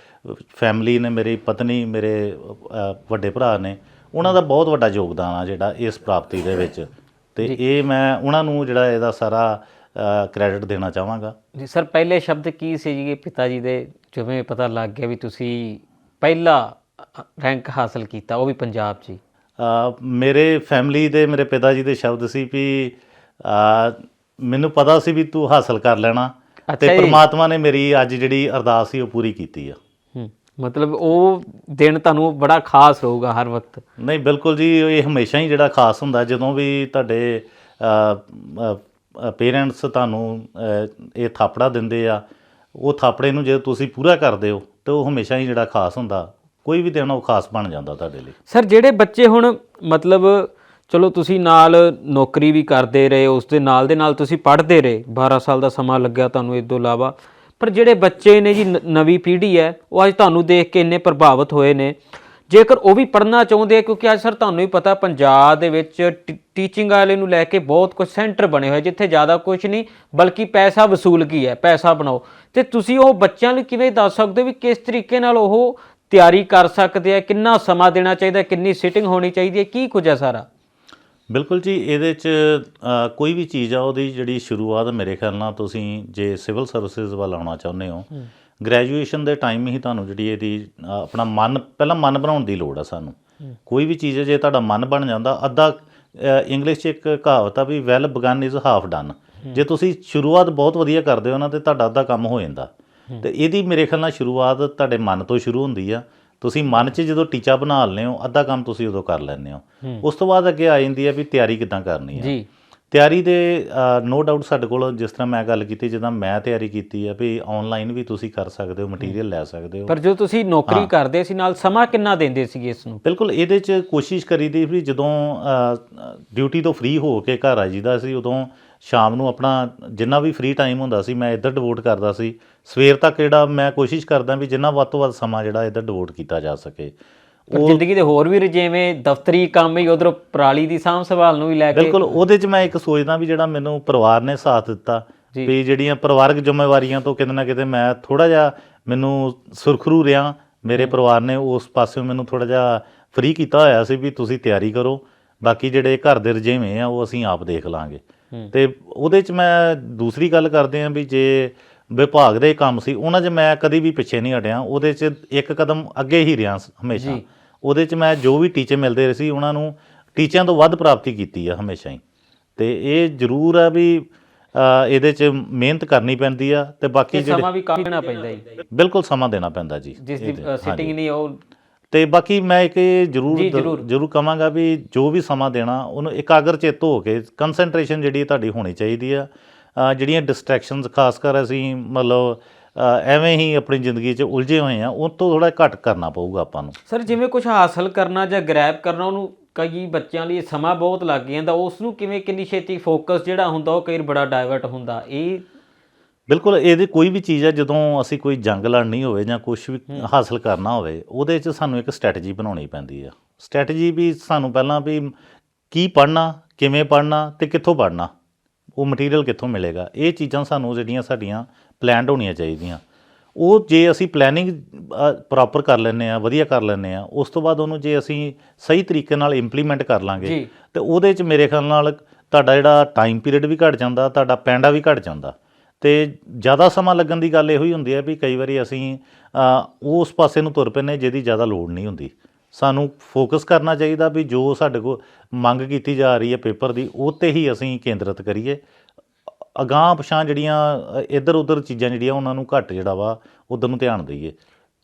ਫੈਮਿਲੀ ਨੇ ਮੇਰੀ ਪਤਨੀ ਮੇਰੇ ਵੱਡੇ ਭਰਾ ਨੇ ਉਹਨਾਂ ਦਾ ਬਹੁਤ ਵੱਡਾ ਯੋਗਦਾਨ ਆ ਜਿਹੜਾ ਇਸ ਪ੍ਰਾਪਤੀ ਦੇ ਵਿੱਚ। ਤੇ ਇਹ ਮੈਂ ਉਹਨਾਂ ਨੂੰ ਜਿਹੜਾ ਇਹਦਾ ਸਾਰਾ ਕ੍ਰੈਡਿਟ ਦੇਣਾ ਚਾਹਾਂਗਾ। ਜੀ ਸਰ ਪਹਿਲੇ ਸ਼ਬਦ ਕੀ ਸੀ ਜੀ ਪਿਤਾ ਜੀ ਦੇ? ਜਿਵੇਂ ਪਤਾ ਲੱਗ ਗਿਆ ਵੀ ਤੁਸੀਂ ਪਹਿਲਾ ਰੈਂਕ ਹਾਸਲ ਕੀਤਾ ਉਹ ਵੀ ਪੰਜਾਬ 'ਚ ਹੀ? ਮੇਰੇ ਫੈਮਿਲੀ ਦੇ ਮੇਰੇ ਪਿਤਾ ਜੀ ਦੇ ਸ਼ਬਦ ਸੀ ਵੀ ਮੈਨੂੰ ਪਤਾ ਸੀ ਵੀ ਤੂੰ ਹਾਸਲ ਕਰ ਲੈਣਾ ਤੇ। ਪ੍ਰਮਾਤਮਾ ਨੇ ਮੇਰੀ ਅੱਜ ਜਿਹੜੀ ਅਰਦਾਸ ਸੀ ਉਹ ਪੂਰੀ ਕੀਤੀ ਆ। ਮਤਲਬ ਉਹ ਦਿਨ ਤੁਹਾਨੂੰ ਬੜਾ ਖਾਸ ਰਹੂਗਾ ਹਰ ਵਕਤ? ਨਹੀਂ ਬਿਲਕੁਲ ਜੀ ਇਹ ਹਮੇਸ਼ਾ ਹੀ ਜਿਹੜਾ ਖਾਸ ਹੁੰਦਾ ਜਦੋਂ ਵੀ ਤੁਹਾਡੇ ਪੇਰੈਂਟਸ ਤੁਹਾਨੂੰ ਇਹ ਥਾਪੜਾ ਦਿੰਦੇ ਆ ਉਹ ਥਾਪੜੇ ਨੂੰ ਜੇ ਤੁਸੀਂ ਪੂਰਾ ਕਰਦੇ ਹੋ ਤੇ ਉਹ ਹਮੇਸ਼ਾ ਹੀ ਜਿਹੜਾ ਖਾਸ ਹੁੰਦਾ ਕੋਈ ਵੀ ਦਿਨ ਉਹ ਖਾਸ ਬਣ ਜਾਂਦਾ ਤੁਹਾਡੇ ਲਈ। ਸਰ, ਜਿਹੜੇ ਬੱਚੇ ਹੁਣ ਮਤਲਬ ਚਲੋ ਤੁਸੀਂ ਨਾਲ ਨੌਕਰੀ ਵੀ ਕਰਦੇ ਰਹੇ, ਉਸ ਦੇ ਨਾਲ ਦੇ ਨਾਲ ਤੁਸੀਂ ਪੜ੍ਹਦੇ ਰਹੇ 12 ਸਾਲ ਦਾ ਸਮਾਂ ਲੱਗਿਆ ਤੁਹਾਨੂੰ ਇਸ ਤੋਂ ਇਲਾਵਾ। ਪਰ ਜਿਹੜੇ ਬੱਚੇ ਨੇ ਜੀ ਨ- ਨਵੀਂ ਪੀੜ੍ਹੀ ਹੈ, ਉਹ ਅੱਜ ਤੁਹਾਨੂੰ ਦੇਖ ਕੇ ਇੰਨੇ ਪ੍ਰਭਾਵਿਤ ਹੋਏ ਨੇ। ਜੇਕਰ ਉਹ ਵੀ ਪੜ੍ਹਨਾ ਚਾਹੁੰਦੇ ਆ, ਕਿਉਂਕਿ ਅੱਜ ਸਰ ਤੁਹਾਨੂੰ ਹੀ ਪਤਾ ਪੰਜਾਬ ਦੇ ਵਿੱਚ ਟੀਚਿੰਗ ਵਾਲੇ ਨੂੰ ਲੈ ਕੇ ਬਹੁਤ ਕੁਝ ਸੈਂਟਰ ਬਣੇ ਹੋਏ, ਜਿੱਥੇ ਜ਼ਿਆਦਾ ਕੁਝ ਨਹੀਂ, ਬਲਕਿ ਪੈਸਾ ਵਸੂਲ ਕੀ ਹੈ, ਪੈਸਾ ਬਣਾਓ। ਤੇ ਤੁਸੀਂ ਉਹ ਬੱਚਿਆਂ ਨੂੰ ਕਿਵੇਂ ਦੱਸ ਸਕਦੇ ਹੋ ਵੀ ਕਿਸ ਤਰੀਕੇ ਨਾਲ ਉਹ ਤਿਆਰੀ ਕਰ ਸਕਦੇ ਆ? ਕਿੰਨਾ ਸਮਾਂ ਦੇਣਾ ਚਾਹੀਦਾ? ਕਿੰਨੀ ਸਿਟਿੰਗ ਹੋਣੀ ਚਾਹੀਦੀ ਹੈ? ਕੀ ਕੁਝ ਹੈ ਸਾਰਾ? ਬਿਲਕੁਲ ਜੀ ਇਹਦੇ ਚ ਕੋਈ ਵੀ ਚੀਜ਼ ਆ ਉਹਦੀ ਜਿਹੜੀ ਸ਼ੁਰੂਆਤ ਮੇਰੇ ਖਿਆਲ ਨਾਲ ਤੁਸੀਂ ਜੇ ਸਿਵਲ ਸਰਵਿਸਿਜ਼ ਵੱਲ ਆਉਣਾ ਚਾਹੁੰਦੇ ਹੋ ਗ੍ਰੈਜੂਏਸ਼ਨ ਦੇ ਟਾਈਮ ਹੀ ਤੁਹਾਨੂੰ ਜਿਹੜੀ ਇਹਦੀ ਆਪਣਾ ਮਨ ਪਹਿਲਾਂ ਮਨ ਬਣਾਉਣ ਦੀ ਲੋੜ ਆ ਸਾਨੂੰ। ਕੋਈ ਵੀ ਚੀਜ਼ ਜੇ ਤੁਹਾਡਾ ਮਨ ਬਣ ਜਾਂਦਾ ਅੱਧਾ ਇੰਗਲਿਸ਼ 'ਚ ਇੱਕ ਕਹਾਵਤ ਆ ਵੀ well begun is half done ਜੇ ਤੁਸੀਂ ਸ਼ੁਰੂਆਤ ਬਹੁਤ ਵਧੀਆ ਕਰਦੇ ਹੋ ਨਾ ਤੇ ਤੁਹਾਡਾ ਅੱਧਾ ਕੰਮ ਹੋ ਜਾਂਦਾ। ਤੇ ਇਹਦੀ ਮੇਰੇ ਖਿਆਲ ਨਾਲ ਸ਼ੁਰੂਆਤ ਤੁਹਾਡੇ ਮਨ ਤੋਂ ਸ਼ੁਰੂ ਹੁੰਦੀ ਆ। ਤੁਸੀਂ ਮਨ 'ਚ ਜਦੋਂ ਟੀਚਾ ਬਣਾ ਲੈਂਦੇ ਹੋ ਅੱਧਾ ਕੰਮ ਤੁਸੀਂ ਉਦੋਂ ਕਰ ਲੈਂਦੇ ਹੋ। ਉਸ ਤੋਂ ਬਾਅਦ ਅੱਗੇ ਆ ਜਾਂਦੀ ਹੈ ਵੀ ਤਿਆਰੀ ਕਿੱਦਾਂ ਕਰਨੀ ਹੈ ਜੀ। ਤਿਆਰੀ ਦੇ ਨੋ ਡਾਊਟ ਸਾਡੇ ਕੋਲ ਜਿਸ ਤਰ੍ਹਾਂ ਮੈਂ ਗੱਲ ਕੀਤੀ ਜਿੱਦਾਂ ਮੈਂ ਤਿਆਰੀ ਕੀਤੀ ਹੈ ਵੀ ਆਨਲਾਈਨ ਵੀ ਤੁਸੀਂ ਕਰ ਸਕਦੇ ਹੋ ਮਟੀਰੀਅਲ ਲੈ ਸਕਦੇ ਹੋ। ਪਰ ਜੋ ਤੁਸੀਂ ਨੌਕਰੀ ਕਰਦੇ ਸੀ ਨਾਲ ਸਮਾਂ ਕਿੰਨਾ ਦਿੰਦੇ ਸੀਗੇ ਇਸ ਨੂੰ? ਬਿਲਕੁਲ ਇਹਦੇ 'ਚ ਕੋਸ਼ਿਸ਼ ਕਰੀਦੀ ਵੀ ਜਦੋਂ ਡਿਊਟੀ ਤੋਂ ਫ੍ਰੀ ਹੋ ਕੇ ਘਰ ਆ ਜੀਦਾ ਸੀ ਉਦੋਂ ਸ਼ਾਮ ਨੂੰ ਆਪਣਾ ਜਿੰਨਾ ਵੀ ਫ੍ਰੀ ਟਾਈਮ ਹੁੰਦਾ ਸੀ ਮੈਂ ਇੱਧਰ ਡਿਵੋਟ ਕਰਦਾ ਸੀ। ਸਵੇਰ ਤੱਕ ਜਿਹੜਾ ਮੈਂ ਕੋਸ਼ਿਸ਼ ਕਰਦਾ ਵੀ ਜਿੰਨਾ ਵੱਧ ਤੋਂ ਵੱਧ ਸਮਾਂ ਜਿਹੜਾ ਇੱਧਰ ਡਿਵੋਟ ਕੀਤਾ ਜਾ ਸਕੇ। ਪਰ ਜ਼ਿੰਦਗੀ ਦੇ ਹੋਰ ਵੀ ਜਿਵੇਂ ਦਫ਼ਤਰੀ ਕੰਮ ਹੀ ਉਧਰ ਪਰਾਲੀ ਦੀ ਸਾਂਭ ਸੰਭਾਲ ਨੂੰ ਵੀ ਲੈ ਕੇ ਬਿਲਕੁਲ ਉਹਦੇ 'ਚ ਮੈਂ ਇੱਕ ਸੋਚਦਾ ਵੀ ਜਿਹੜਾ ਮੈਨੂੰ ਪਰਿਵਾਰ ਨੇ ਸਾਥ ਦਿੱਤਾ। ਵੀ ਜਿਹੜੀਆਂ ਪਰਿਵਾਰਕ ਜ਼ਿੰਮੇਵਾਰੀਆਂ ਤੋਂ ਕਿਤੇ ਨਾ ਕਿਤੇ ਮੈਂ ਥੋੜਾ ਜਿਹਾ ਮੈਨੂੰ ਸੁਰਖਰੂ ਰਿਆਂ ਮੇਰੇ ਪਰਿਵਾਰ ਨੇ ਉਸ ਪਾਸਿਓਂ ਮੈਨੂੰ ਥੋੜਾ ਜਿਹਾ ਫ੍ਰੀ ਕੀਤਾ ਹੋਇਆ ਸੀ ਵੀ ਤੁਸੀਂ ਤਿਆਰੀ ਕਰੋ। ਬਾਕੀ ਜਿਹੜੇ ਘਰ ਦੇ ਰਜੇਵੇਂ ਆ ਉਹ ਅਸੀਂ ਆਪ ਦੇਖ ਲਾਂਗੇ। ਤੇ ਉਹਦੇ 'ਚ ਮੈਂ ਦੂਸਰੀ ਗੱਲ ਕਰਦੇ ਆਂ ਵੀ ਜੇ ਵਿਭਾਗ ਦੇ ਕੰਮ ਸੀ ਉਹਨਾਂ 'ਚ ਮੈਂ ਕਦੀ ਵੀ ਪਿੱਛੇ ਨਹੀਂ ਹਟਿਆ। ਉਹਦੇ 'ਚ ਇੱਕ ਕਦਮ ਅੱਗੇ ਹੀ ਰਿਹਾ ਹਮੇਸ਼ਾ। ਉਹਦੇ 'ਚ ਮੈਂ ਜੋ ਵੀ ਟੀਚੇ ਮਿਲਦੇ ਸੀ ਉਹਨਾਂ ਨੂੰ ਟੀਚਿਆਂ ਤੋਂ ਵੱਧ ਪ੍ਰਾਪਤੀ ਕੀਤੀ ਆ ਹਮੇਸ਼ਾ ਹੀ। ਤੇ ਇਹ ਜ਼ਰੂਰ ਆ ਵੀ ਇਹਦੇ 'ਚ ਮਿਹਨਤ ਕਰਨੀ ਪੈਂਦੀ ਆ ਤੇ ਬਾਕੀ ਜਿਹੜੇ ਸਮਾਂ ਵੀ ਕਾਫੀ ਦੇਣਾ ਪੈਂਦਾ ਜੀ। ਬਿਲਕੁਲ ਸਮਾਂ ਦੇਣਾ ਪੈਂਦਾ ਜੀ। ਜਿਸ ਦੀ। ਸਿਟਿੰਗ ਨਹੀਂ ਉਹ ਤੇ ਬਾਕੀ ਮੈਂ ਇੱਕ ਇਹ ਜ਼ਰੂਰ ਜੀ, ਜ਼ਰੂਰ। ਜ਼ਰੂਰ ਕਵਾਂਗਾ ਵੀ ਜੋ ਵੀ ਸਮਾਂ ਦੇਣਾ ਉਹਨੂੰ ਇਕਾਗਰ ਚਿੱਤ ਹੋ ਕੇ ਕਨਸੈਂਟਰੇਸ਼ਨ ਜਿਹੜੀ ਤੁਹਾਡੀ ਹੋਣੀ ਚਾਹੀਦੀ ਆ। ਅ, ਜਿਹੜੀਆਂ ਡਿਸਟਰੈਕਸ਼ਨਸ ਖਾਸ ਕਰ ਅਸੀਂ ਮਤਲਬ ਅ, ਐਵੇਂ ਹੀ ਆਪਣੀ ਜ਼ਿੰਦਗੀ 'ਚ ਉਲਝੇ ਹੋਏ ਆ ਉਹ ਤੋਂ ਥੋੜਾ ਘੱਟ ਕਰਨਾ ਪਊਗਾ ਆਪਾਂ ਨੂੰ। ਸਰ ਜਿਵੇਂ ਕੁਝ ਹਾਸਲ ਕਰਨਾ ਜਾਂ ਗ੍ਰੈਬ ਕਰਨਾ ਉਹਨੂੰ ਕਈ ਬੱਚਿਆਂ ਲਈ ਸਮਾਂ ਬਹੁਤ ਲੱਗ ਜਾਂਦਾ ਉਸ ਨੂੰ ਕਿਵੇਂ ਕਿੰਨੀ ਛੇਤੀ ਫੋਕਸ ਜਿਹੜਾ ਹੁੰਦਾ ਉਹ ਕਈ ਵਾਰ ਬੜਾ ਡਾਇਵਰਟ ਹੁੰਦਾ। ਇਹ ਬਿਲਕੁਲ ਇਹਦੀ ਕੋਈ ਵੀ ਚੀਜ਼ ਹੈ ਜਦੋਂ ਅਸੀਂ ਕੋਈ ਜੰਗ ਲੜਨੀ ਹੋਵੇ ਜਾਂ ਕੁਝ ਵੀ ਹਾਸਲ ਕਰਨਾ ਹੋਵੇ ਉਹਦੇ 'ਚ ਸਾਨੂੰ ਇੱਕ ਸਟ੍ਰੈਟਜੀ ਬਣਾਉਣੀ ਪੈਂਦੀ ਆ। ਸਟ੍ਰੈਟਜੀ ਵੀ ਸਾਨੂੰ ਪਹਿਲਾਂ ਵੀ ਕੀ ਪੜ੍ਹਨਾ ਕਿਵੇਂ ਪੜ੍ਹਨਾ ਤੇ ਕਿੱਥੋਂ ਪੜ੍ਹਨਾ ਉਹ ਮਟੀਰੀਅਲ ਕਿੱਥੋਂ ਮਿਲੇਗਾ ਇਹ ਚੀਜ਼ਾਂ ਸਾਨੂੰ ਜਿਹੜੀਆਂ ਸਾਡੀਆਂ ਪਲਾਨਡ ਹੋਣੀਆਂ ਚਾਹੀਦੀਆਂ। ਉਹ ਜੇ ਅਸੀਂ ਪਲੈਨਿੰਗ ਪ੍ਰੋਪਰ ਕਰ ਲੈਂਦੇ ਆ ਵਧੀਆ ਕਰ ਲੈਂਦੇ ਆ ਉਸ ਤੋਂ ਬਾਅਦ ਉਹਨੂੰ ਜੇ ਅਸੀਂ ਸਹੀ ਤਰੀਕੇ ਨਾਲ ਇੰਪਲੀਮੈਂਟ ਕਰ ਲਾਂਗੇ। ਤੇ ਉਹਦੇ 'ਚ ਮੇਰੇ ਖਿਆਲ ਨਾਲ ਤੁਹਾਡਾ ਜਿਹੜਾ ਟਾਈਮ ਪੀਰੀਅਡ ਵੀ ਘਟ ਜਾਂਦਾ ਤੁਹਾਡਾ ਪੈਂਡਾ ਵੀ ਘਟ ਜਾਂਦਾ। ਤੇ ਜ਼ਿਆਦਾ ਸਮਾਂ ਲੱਗਣ ਦੀ ਗੱਲ ਇਹੋ ਹੀ ਹੁੰਦੀ ਹੈ ਵੀ ਕਈ ਵਾਰੀ ਅਸੀਂ ਉਸ ਪਾਸੇ ਨੂੰ ਤੁਰ ਪੈਂਦੇ ਜਿਹਦੀ ਜ਼ਿਆਦਾ ਲੋੜ ਨਹੀਂ ਹੁੰਦੀ। ਸਾਨੂੰ ਫੋਕਸ ਕਰਨਾ ਚਾਹੀਦਾ ਵੀ ਜੋ ਸਾਡੇ ਕੋਲ ਮੰਗ ਕੀਤੀ ਜਾ ਰਹੀ ਹੈ ਪੇਪਰ ਦੀ ਉਹ ਤੇ ਹੀ ਅਸੀਂ ਕੇਂਦਰਿਤ ਕਰੀਏ। ਅਗਾਂਹ ਪਛਾਂ ਜਿਹੜੀਆਂ ਇੱਧਰ ਉੱਧਰ ਚੀਜ਼ਾਂ ਜਿਹੜੀਆਂ ਉਹਨਾਂ ਨੂੰ ਘੱਟ ਜਿਹੜਾ ਵਾ ਉਧਰ ਨੂੰ ਧਿਆਨ ਦਈਏ।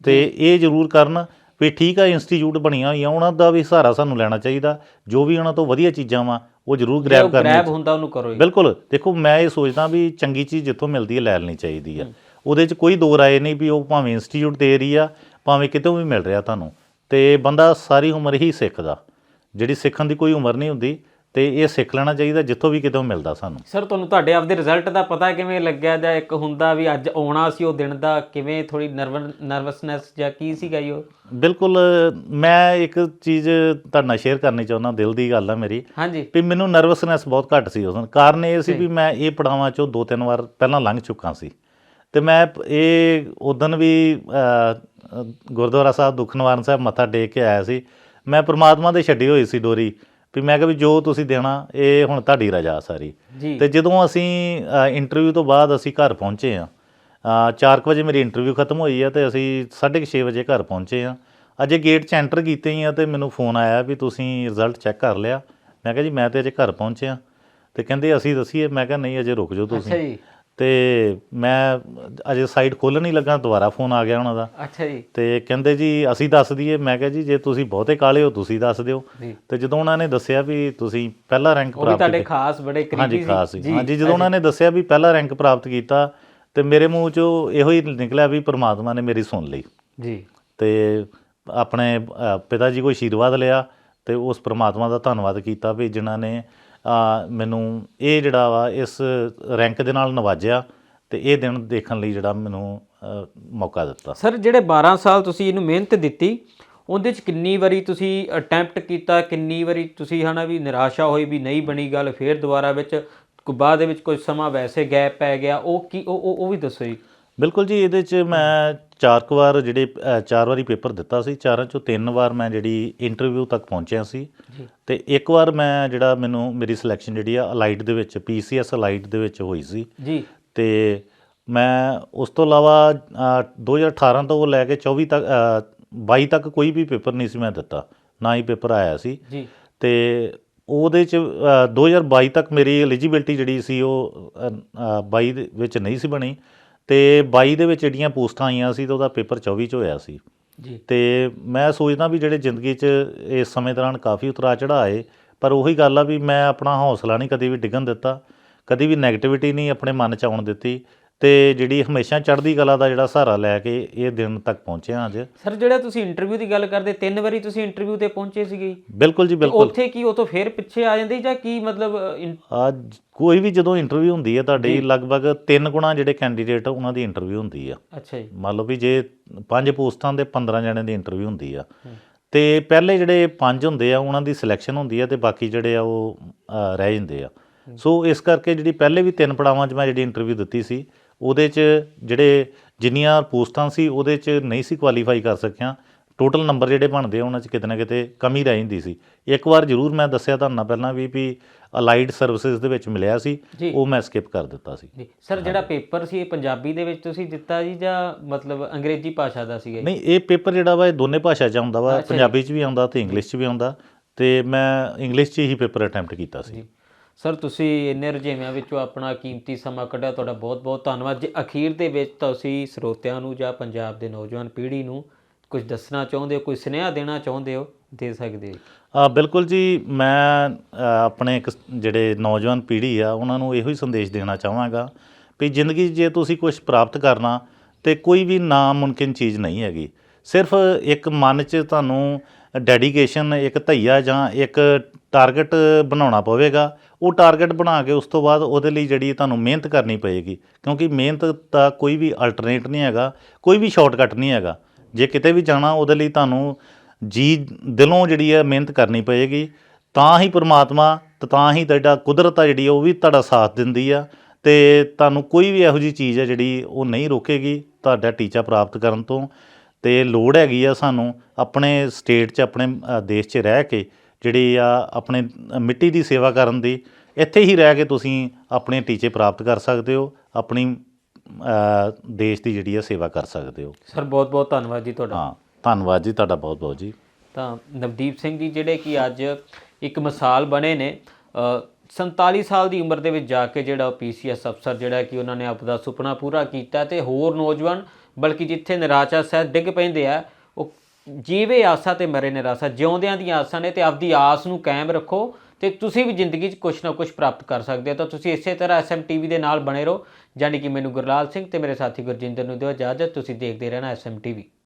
ਤੇ ਇਹ ਜ਼ਰੂਰ ਕਰਨ ਵੀ ਠੀਕ ਆ ਇੰਸਟੀਚਿਊਟ ਬਣੀਆਂ ਹੋਈਆਂ ਉਹਨਾਂ ਦਾ ਵੀ ਸਹਾਰਾ ਸਾਨੂੰ ਲੈਣਾ ਚਾਹੀਦਾ। ਜੋ ਵੀ ਉਹਨਾਂ ਤੋਂ ਵਧੀਆ ਚੀਜ਼ਾਂ ਵਾ ਉਹ ਜ਼ਰੂਰ ਗ੍ਰੈਬ ਕਰਨੀ ਗ੍ਰੈਬ ਹੁੰਦਾ ਉਹਨੂੰ ਕਰੋ। ਬਿਲਕੁਲ। ਦੇਖੋ ਮੈਂ ਇਹ ਸੋਚਦਾ ਵੀ ਚੰਗੀ ਚੀਜ਼ ਜਿੱਥੋਂ ਮਿਲਦੀ ਹੈ ਲੈ ਲੈਣੀ ਚਾਹੀਦੀ ਆ ਉਹਦੇ 'ਚ ਕੋਈ ਦੋ ਰਾਏ ਨਹੀਂ ਵੀ ਉਹ ਭਾਵੇਂ ਇੰਸਟੀਚਿਊਟ ਦੇ ਰਹੀ ਆ ਭਾਵੇਂ ਕਿਤੋਂ ਵੀ ਮਿਲ ਰਿਹਾ ਤੁਹਾਨੂੰ। ਤੇ ਬੰਦਾ ਸਾਰੀ ਉਮਰ ਹੀ ਸਿੱਖਦਾ। ਜਿਹੜੀ ਸਿੱਖਣ ਦੀ ਕੋਈ ਉਮਰ ਨਹੀਂ ਹੁੰਦੀ ਤੇ ਇਹ ਸਿੱਖ ਲੈਣਾ ਚਾਹੀਦਾ ਜਿੱਥੋਂ ਵੀ ਕਿਤੋਂ ਮਿਲਦਾ ਸਾਨੂੰ। ਸਰ ਤੁਹਾਨੂੰ ਤੁਹਾਡੇ ਆਪਦੇ ਰਿਜ਼ਲਟ ਦਾ ਪਤਾ ਕਿਵੇਂ ਲੱਗਿਆ ਜਾਂ ਇੱਕ ਹੁੰਦਾ ਵੀ ਅੱਜ ਆਉਣਾ ਸੀ ਉਹ ਦਿਨ ਦਾ ਕਿਵੇਂ ਥੋੜੀ ਨਰਵਸਨੈਸ ਜਾਂ ਕੀ ਸੀਗਾ ਜੀ ਉਹ? ਬਿਲਕੁਲ ਮੈਂ ਇੱਕ ਚੀਜ਼ ਤੁਹਾਡੇ ਨਾਲ ਸ਼ੇਅਰ ਕਰਨੀ ਚਾਹੁੰਦਾ ਦਿਲ ਦੀ ਗੱਲ ਆ ਮੇਰੀ। ਹਾਂਜੀ। ਵੀ ਮੈਨੂੰ ਨਰਵਸਨੈਸ ਬਹੁਤ ਘੱਟ ਸੀ ਉਸ ਦਿਨ। ਕਾਰਨ ਇਹ ਸੀ ਵੀ ਮੈਂ ਇਹ ਪੜਾਵਾਂ ਚੋਂ ਦੋ ਤਿੰਨ ਵਾਰ ਪਹਿਲਾਂ ਲੰਘ ਚੁੱਕਾ ਸੀ। ਤੇ ਮੈਂ ਇਹ ਉਦਣ ਵੀ ਗੁਰਦੁਆਰਾ ਸਾਹਿਬ ਦੁੱਖ ਨਿਵਾਰਨ ਸਾਹਿਬ ਮੱਥਾ ਟੇਕ ਕੇ ਆਇਆ ਸੀ। ਮੈਂ ਪ੍ਰਮਾਤਮਾ ਦੇ ਛੱਡੀ ਹੋਈ ਸੀ ਡੋਰੀ। ਵੀ ਮੈਂ ਕਿਹਾ ਵੀ ਜੋ ਤੁਸੀਂ ਦੇਣਾ ਇਹ ਹੁਣ ਤੁਹਾਡੀ ਰਜਾ ਸਾਰੀ। ਤੇ ਜਦੋਂ ਅਸੀਂ ਇੰਟਰਵਿਊ ਤੋਂ ਬਾਅਦ ਅਸੀਂ ਘਰ ਪਹੁੰਚੇ ਆ 4 ਵਜੇ ਮੇਰੀ ਇੰਟਰਵਿਊ ਖਤਮ ਹੋਈ ਆ ਤੇ ਅਸੀਂ 6:30 ਵਜੇ ਘਰ ਪਹੁੰਚੇ ਆ ਅਜੇ ਗੇਟ 'ਚ ਐਂਟਰ ਕੀਤੇ ਹੀ ਆ ਤੇ ਮੈਨੂੰ ਫੋਨ ਆਇਆ ਵੀ ਤੁਸੀਂ ਰਿਜ਼ਲਟ ਚੈੱਕ ਕਰ ਲਿਆ। ਮੈਂ ਕਿਹਾ ਜੀ ਮੈਂ ਤੇ ਅਜੇ ਘਰ ਪਹੁੰਚਿਆ ਤੇ ਕਹਿੰਦੇ ਅਸੀਂ ਦਸੀਏ। ਮੈਂ ਕਿਹਾ ਨਹੀਂ ਅਜੇ ਰੁਕ ਜਾਓ ਤੁਸੀਂ। ਤੇ ਮੈਂ ਅਜੇ ਸਾਈਟ ਖੋਲ੍ਹਣ ਹੀ ਲੱਗਾ ਦੁਬਾਰਾ ਫੋਨ ਆ ਗਿਆ ਉਹਨਾਂ ਦਾ। ਅੱਛਾ ਜੀ। ਤੇ ਕਹਿੰਦੇ ਜੀ ਅਸੀਂ ਦੱਸ ਦਈਏ। ਮੈਂ ਕਿਹਾ ਜੀ ਜੇ ਤੁਸੀਂ ਬਹੁਤੇ ਕਾਲੇ ਹੋ ਤੁਸੀਂ ਦੱਸ ਦਿਓ। ਜੀ। ਤੇ ਜਦੋਂ ਉਹਨਾਂ ਨੇ ਦੱਸਿਆ ਵੀ ਤੁਸੀਂ ਪਹਿਲਾ ਰੈਂਕ ਉਹ ਵੀ ਪ੍ਰਾਪਤ ਤੁਹਾਡੇ ਕੀਤਾ। ਖਾਸ ਬੜੇ ਕਰੀਬੀ ਹਾਂਜੀ ਖਾਸ ਸੀ। ਹਾਂਜੀ ਜਦੋਂ ਉਹਨਾਂ ਨੇ ਦੱਸਿਆ ਵੀ ਪਹਿਲਾ ਰੈਂਕ ਪ੍ਰਾਪਤ ਕੀਤਾ ਤੇ ਮੇਰੇ ਮੂੰਹ ਚੋਂ ਇਹੋ ਹੀ ਨਿਕਲਿਆ ਵੀ ਪ੍ਰਮਾਤਮਾ ਨੇ ਮੇਰੀ ਸੁਣ ਲਈ। ਜੀ। ਤੇ ਆਪਣੇ ਅ, ਪਿਤਾ ਜੀ ਕੋਲ ਆਸ਼ੀਰਵਾਦ ਲਿਆ ਤੇ ਉਸ ਪ੍ਰਮਾਤਮਾ ਦਾ ਧੰਨਵਾਦ ਕੀਤਾ ਵੀ ਜਿਨ੍ਹਾਂ ਨੇ ਮੈਨੂੰ ਇਹ ਜਿਹੜਾ ਵਾ, ਇਸ ਰੈਂਕ ਦੇ ਨਾਲ ਨਵਾਜਿਆ ਤੇ ਇਹ ਦਿਨ ਦੇਖਣ ਲਈ ਜਿਹੜਾ ਮੈਨੂੰ ਮੌਕਾ ਦਿੱਤਾ। ਸਰ, ਜਿਹੜੇ 12 ਸਾਲ ਤੁਸੀਂ ਇਹਨੂੰ ਮਿਹਨਤ ਦਿੱਤੀ, ਉਹਦੇ ਚ ਕਿੰਨੀ ਵਾਰੀ ਤੁਸੀਂ ਅਟੈਂਪਟ ਕੀਤਾ, ਕਿੰਨੀ ਵਾਰੀ ਤੁਸੀਂ ਹਨਾ ਵੀ ਨਿਰਾਸ਼ਾ ਹੋਈ ਵੀ ਨਹੀਂ ਬਣੀ ਗੱਲ, ਫੇਰ ਦੁਬਾਰਾ ਵਿੱਚ ਬਾਅਦ ਦੇ ਵਿੱਚ ਕੁਝ ਸਮਾਂ ਵੈਸੇ ਗੈਪ ਪੈ ਗਿਆ, ਉਹ ਕੀ, ਉਹ, ਉਹ- ਉਹ ਵੀ ਦੱਸੋ ਜੀ। ਬਿਲਕੁਲ ਜੀ ਇਹਦੇ 'ਚ ਮੈਂ ਚਾਰ ਕੁ ਵਾਰ ਜਿਹੜੇ ਅ, ਚਾਰ ਵਾਰੀ ਪੇਪਰ ਦਿੱਤਾ ਸੀ ਚਾਰਾਂ 'ਚੋਂ ਤਿੰਨ ਵਾਰ ਮੈਂ ਜਿਹੜੀ ਇੰਟਰਵਿਊ ਤੱਕ ਪਹੁੰਚਿਆ ਸੀ। ਜੀ। ਤੇ ਇੱਕ ਵਾਰ ਮੈਂ ਜਿਹੜਾ ਮੈਨੂੰ ਮੇਰੀ ਸਿਲੈਕਸ਼ਨ ਜਿਹੜੀ ਆ ਅਲਾਈਟ ਦੇ ਵਿੱਚ ਪੀਸੀਐਸ ਅਲਾਈਟ ਦੇ ਵਿੱਚ ਹੋਈ ਸੀ। ਜੀ। ਤੇ ਮੈਂ ਉਸ ਤੋਂ ਇਲਾਵਾ ਅ, 2018 ਤੋਂ ਲੈ ਕੇ 24 ਤੱਕ ਅ, 22 ਤੱਕ ਕੋਈ ਵੀ ਪੇਪਰ ਨਹੀਂ ਸੀ ਮੈਂ ਦਿੱਤਾ। ਨਾ ਹੀ ਪੇਪਰ ਆਇਆ ਸੀ। ਜੀ। ਤੇ ਉਹਦੇ ਚ ਅ, 2022 ਤੱਕ ਮੇਰੀ ਐਲੀਜੀਬਿਲਟੀ ਜਿਹੜੀ ਸੀ ਉਹ ਅ, ਅ, 22 ਦੇ ਵਿੱਚ ਨਹੀਂ ਸੀ ਬਣੀ। ਤੇ 22 ਦੇ ਵਿੱਚ ਜਿਹੜੀਆਂ ਪੋਸਟਾਂ ਆਈਆਂ ਸੀ ਤੇ ਉਹਦਾ ਪੇਪਰ 24 ਚ ਹੋਇਆ ਸੀ। ਜੀ। ਤੇ ਮੈਂ ਸੋਚਦਾ ਵੀ ਜਿਹੜੇ ਜ਼ਿੰਦਗੀ 'ਚ ਇਸ ਸਮੇਂ ਦੌਰਾਨ ਕਾਫੀ ਉਤਰਾ ਚੜਾਏ ਪਰ ਉਹੀ ਗੱਲ ਆ ਵੀ ਮੈਂ ਆਪਣਾ ਹੌਸਲਾ ਨਹੀਂ ਕਦੇ ਵੀ ਡਿੱਗਣ ਦਿੱਤਾ ਕਦੀ ਵੀ 네ਗੇਟਿਵਿਟੀ ਨਹੀਂ ਆਪਣੇ ਮਨ 'ਚ ਆਉਣ ਦਿੱਤੀ। ਤੇ ਜਿਹੜੀ ਹਮੇਸ਼ਾ ਚੜ੍ਹਦੀ ਕਲਾ ਦਾ ਜਿਹੜਾ ਸਹਾਰਾ ਲੈ ਕੇ ਇਹ ਦਿਨ ਤੱਕ ਪਹੁੰਚਿਆ ਅੱਜ। ਸਰ ਜਿਹੜਾ ਤੁਸੀਂ ਇੰਟਰਵਿਊ ਦੀ ਗੱਲ ਕਰਦੇ ਤਿੰਨ ਵਾਰੀ ਤੁਸੀਂ ਇੰਟਰਵਿਊ ਤੇ ਪਹੁੰਚੇ ਸੀਗੇ। ਬਿਲਕੁਲ ਜੀ ਬਿਲਕੁਲ। ਉੱਥੇ ਕੀ ਉਹ ਤੋਂ ਫੇਰ ਪਿੱਛੇ ਆ ਜਾਂਦੇ ਜਾਂ ਕੀ ਮਤਲਬ ਅੱਜ ਕੋਈ ਵੀ ਜਦੋਂ ਇੰਟਰਵਿਊ ਹੁੰਦੀ ਹੈ ਤੁਹਾਡੀ ਲਗਭਗ ਤਿੰਨ ਗੁਣਾ ਜਿਹੜੇ ਕੈਂਡੀਡੇਟ ਉਹਨਾਂ ਦੀ ਇੰਟਰਵਿਊ ਹੁੰਦੀ ਆ। ਅੱਛਾ ਜੀ। ਮੰਨ ਲਓ ਵੀ ਜੇ ਪੰਜ ਪੋਸਟਾਂ ਦੇ 15 ਜਣਿਆਂ ਦੀ ਇੰਟਰਵਿਊ ਹੁੰਦੀ ਆ। ਤੇ ਪਹਿਲੇ ਜਿਹੜੇ ਪੰਜ ਹੁੰਦੇ ਆ ਉਹਨਾਂ ਦੀ ਸਿਲੈਕਸ਼ਨ ਹੁੰਦੀ ਆ ਤੇ ਬਾਕੀ ਜਿਹੜੇ ਆ ਉਹ ਰਹਿ ਜਾਂਦੇ ਆ। ਸੋ ਇਸ ਕਰਕੇ ਜਿਹੜੀ ਪਹਿਲੇ ਵੀ ਤਿੰਨ ਪੜਾਵਾਂ 'ਚ ਮੈਂ ਜਿਹੜੀ ਇੰਟਰਵਿਊ ਦਿੱਤੀ ਸੀ ਉਹਦੇ 'ਚ ਜਿਹੜੇ ਜਿੰਨੀਆਂ ਪੋਸਟਾਂ ਸੀ ਉਹਦੇ 'ਚ ਨਹੀਂ ਸੀ ਕੁਆਲੀਫਾਈ ਕਰ ਸਕਿਆ ਟੋਟਲ ਨੰਬਰ ਜਿਹੜੇ ਬਣਦੇ ਆ ਉਹਨਾਂ 'ਚ ਕਿਤੇ ਨਾ ਕਿਤੇ ਕਮੀ ਰਹਿ ਜਾਂਦੀ ਸੀ ਇੱਕ ਵਾਰ ਜ਼ਰੂਰ ਮੈਂ ਦੱਸਿਆ ਤੁਹਾਨੂੰ ਨਾਲ ਪਹਿਲਾਂ ਵੀ ਵੀ ਅਲਾਈਡ ਸਰਵਿਸਿਜ਼ ਦੇ ਵਿੱਚ ਮਿਲਿਆ ਸੀ। ਉਹ ਮੈਂ ਸਕਿਪ ਕਰ ਦਿੱਤਾ ਸੀ ਜੀ ਸਰ ਜਿਹੜਾ ਪੇਪਰ ਸੀ ਇਹ ਪੰਜਾਬੀ ਦੇ ਵਿੱਚ ਤੁਸੀਂ ਦਿੱਤਾ ਜੀ ਜਾਂ ਮਤਲਬ ਅੰਗਰੇਜ਼ੀ ਭਾਸ਼ਾ ਦਾ ਸੀਗਾ ਜੀ? ਨਹੀਂ ਇਹ ਪੇਪਰ ਜਿਹੜਾ ਵਾ ਇਹ ਦੋਨੇ ਭਾਸ਼ਾ 'ਚ ਆਉਂਦਾ ਵਾ। ਪੰਜਾਬੀ 'ਚ ਵੀ ਆਉਂਦਾ ਤੇ ਇੰਗਲਿਸ਼ 'ਚ ਵੀ ਆਉਂਦਾ ਤੇ ਮੈਂ ਇੰਗਲਿਸ਼ 'ਚ ਹੀ ਪੇਪਰ ਅਟੈਂਪਟ ਕੀਤਾ ਸੀ ਸਰ ਤੁਸੀਂ ਇੰਨੇ ਰੁਝੇਵਿਆਂ ਵਿੱਚੋਂ ਆਪਣਾ ਕੀਮਤੀ ਸਮਾਂ ਕੱਢਿਆ, ਤੁਹਾਡਾ ਬਹੁਤ-ਬਹੁਤ ਧੰਨਵਾਦ। ਜੇ ਅਖੀਰ ਦੇ ਵਿੱਚ ਤੁਸੀਂ ਸਰੋਤਿਆਂ ਨੂੰ ਜਾਂ ਪੰਜਾਬ ਦੇ ਨੌਜਵਾਨ ਪੀੜ੍ਹੀ ਨੂੰ ਕੁਝ ਦੱਸਣਾ ਚਾਹੁੰਦੇ ਹੋ, ਕੋਈ ਸੁਨੇਹਾ ਦੇਣਾ ਚਾਹੁੰਦੇ ਹੋ, ਦੇ ਸਕਦੇ ਹੋ? ਆ ਬਿਲਕੁਲ ਜੀ, ਮੈਂ ਆਪਣੇ ਇੱਕ ਜਿਹੜੇ ਨੌਜਵਾਨ ਪੀੜ੍ਹੀ ਆ, ਉਹਨਾਂ ਨੂੰ ਇਹੋ ਹੀ ਸੰਦੇਸ਼ ਦੇਣਾ ਚਾਹਾਂਗਾ ਵੀ ਜ਼ਿੰਦਗੀ 'ਚ ਜੇ ਤੁਸੀਂ ਕੁਝ ਪ੍ਰਾਪਤ ਕਰਨਾ, ਤੇ ਕੋਈ ਵੀ ਨਾਮੁਮਕਿਨ ਚੀਜ਼ ਨਹੀਂ ਹੈਗੀ। ਸਿਰਫ ਇੱਕ ਮਨ 'ਚ ਤੁਹਾਨੂੰ ਡੈਡੀਕੇਸ਼ਨ ਇੱਕ ਧਈਆ ਜਾਂ ਇੱਕ ਟਾਰਗੇਟ ਬਣਾਉਣਾ ਪਵੇਗਾ। ਉਹ ਟਾਰਗੇਟ ਬਣਾ ਕੇ ਉਸ ਤੋਂ ਬਾਅਦ ਉਹਦੇ ਲਈ ਜਿਹੜੀ ਤੁਹਾਨੂੰ ਮਿਹਨਤ ਕਰਨੀ ਪਏਗੀ, ਕਿਉਂਕਿ ਮਿਹਨਤ ਦਾ ਕੋਈ ਵੀ ਅਲਟਰਨੇਟ ਨਹੀਂ ਹੈਗਾ, ਕੋਈ ਵੀ ਸ਼ਾਰਟਕਟ ਨਹੀਂ ਹੈਗਾ। ਜੇ ਕਿਤੇ ਵੀ ਜਾਣਾ, ਉਹਦੇ ਲਈ ਤੁਹਾਨੂੰ ਜੀ ਦਿਲੋਂ ਜਿਹੜੀ ਹੈ ਮਿਹਨਤ ਕਰਨੀ ਪਏਗੀ, ਤਾਂ ਹੀ ਪ੍ਰਮਾਤਮਾ ਤੇ ਤਾਂ ਹੀ ਤੁਹਾਡਾ ਕੁਦਰਤ ਆ ਜਿਹੜੀ ਉਹ ਵੀ ਤੁਹਾਡਾ ਸਾਥ ਦਿੰਦੀ ਆ ਤੇ ਤੁਹਾਨੂੰ ਕੋਈ ਵੀ ਇਹੋ ਜੀ ਚੀਜ਼ ਹੈ ਜਿਹੜੀ ਉਹ ਨਹੀਂ ਰੋਕੇਗੀ ਤੁਹਾਡਾ ਟੀਚਾ ਪ੍ਰਾਪਤ ਕਰਨ ਤੋਂ। ਤੇ ਲੋੜ ਹੈਗੀ ਆ ਸਾਨੂੰ ਆਪਣੇ ਸਟੇਟ 'ਚ, ਆਪਣੇ ਦੇਸ਼ 'ਚ ਰਹਿ ਕੇ ਜਿਹੜੀ ਆ ਆਪਣੇ ਮਿੱਟੀ ਦੀ ਸੇਵਾ ਕਰਨ ਦੀ ਇੱਥੇ ਹੀ ਰਹਿ ਕੇ ਤੁਸੀਂ ਆਪਣੇ ਟੀਚੇ ਪ੍ਰਾਪਤ ਕਰ ਸਕਦੇ ਹੋ ਆਪਣੀ ਦੇਸ਼ ਦੀ ਜਿਹੜੀ ਆ ਸੇਵਾ ਕਰ ਸਕਦੇ ਹੋ। ਸਰ ਬਹੁਤ-ਬਹੁਤ ਧੰਨਵਾਦ ਜੀ ਤੁਹਾਡਾ। ਹਾਂ ਧੰਨਵਾਦ ਜੀ ਤੁਹਾਡਾ ਬਹੁਤ ਬਹੁਤ ਜੀ। ਤਾਂ ਨਵਦੀਪ ਸਿੰਘ ਜੀ ਜਿਹੜੇ ਕਿ ਅੱਜ ਇੱਕ ਮਿਸਾਲ ਬਣੇ ਨੇ ਅ, 47 ਸਾਲ ਦੀ ਉਮਰ ਦੇ ਵਿੱਚ ਜਾ ਕੇ ਜਿਹੜਾ ਪੀਸੀਐਸ ਅਫਸਰ ਜਿਹੜਾ ਕਿ ਉਹਨਾਂ ਨੇ ਆਪਦਾ ਸੁਪਨਾ ਪੂਰਾ ਕੀਤਾ ਤੇ ਹੋਰ ਨੌਜਵਾਨ ਬਲਕਿ ਜਿੱਥੇ ਨਿਰਾਸ਼ਾ ਸਹਿਤ ਡਿੱਗ ਪੈਂਦੇ ਆ ਜੀਵੇ ਆਸਾਂ ਤੇ ਮਰੇ ਨਿਰਾਸ਼ਾ, ਜਿਉਂਦਿਆਂ ਦੀਆਂ ਆਸਾਂ ਨੇ ਤੇ ਆਪਦੀ ਆਸ ਨੂੰ ਕਾਇਮ ਰੱਖੋ ਤੇ ਤੁਸੀਂ ਵੀ ਜ਼ਿੰਦਗੀ 'ਚ ਕੁਝ ਨਾ ਕੁਝ ਪ੍ਰਾਪਤ ਕਰ ਸਕਦੇ ਹੋ। ਤਾਂ ਤੁਸੀਂ ਇਸੇ ਤਰ੍ਹਾਂ ਐਸਐਮ ਟੀਵੀ ਦੇ ਨਾਲ ਬਣੇ ਰਹੋ ਜਾਨੀ ਕਿ ਮੈਨੂੰ ਗੁਰਲਾਲ ਸਿੰਘ ਤੇ ਮੇਰੇ ਸਾਥੀ ਗੁਰਜਿੰਦਰ ਨੂੰ ਦਿਓ ਇਜਾਜ਼ਤ, ਤੁਸੀਂ ਦੇਖਦੇ ਰਹਿਣਾ ਐਸਐਮ ਟੀਵੀ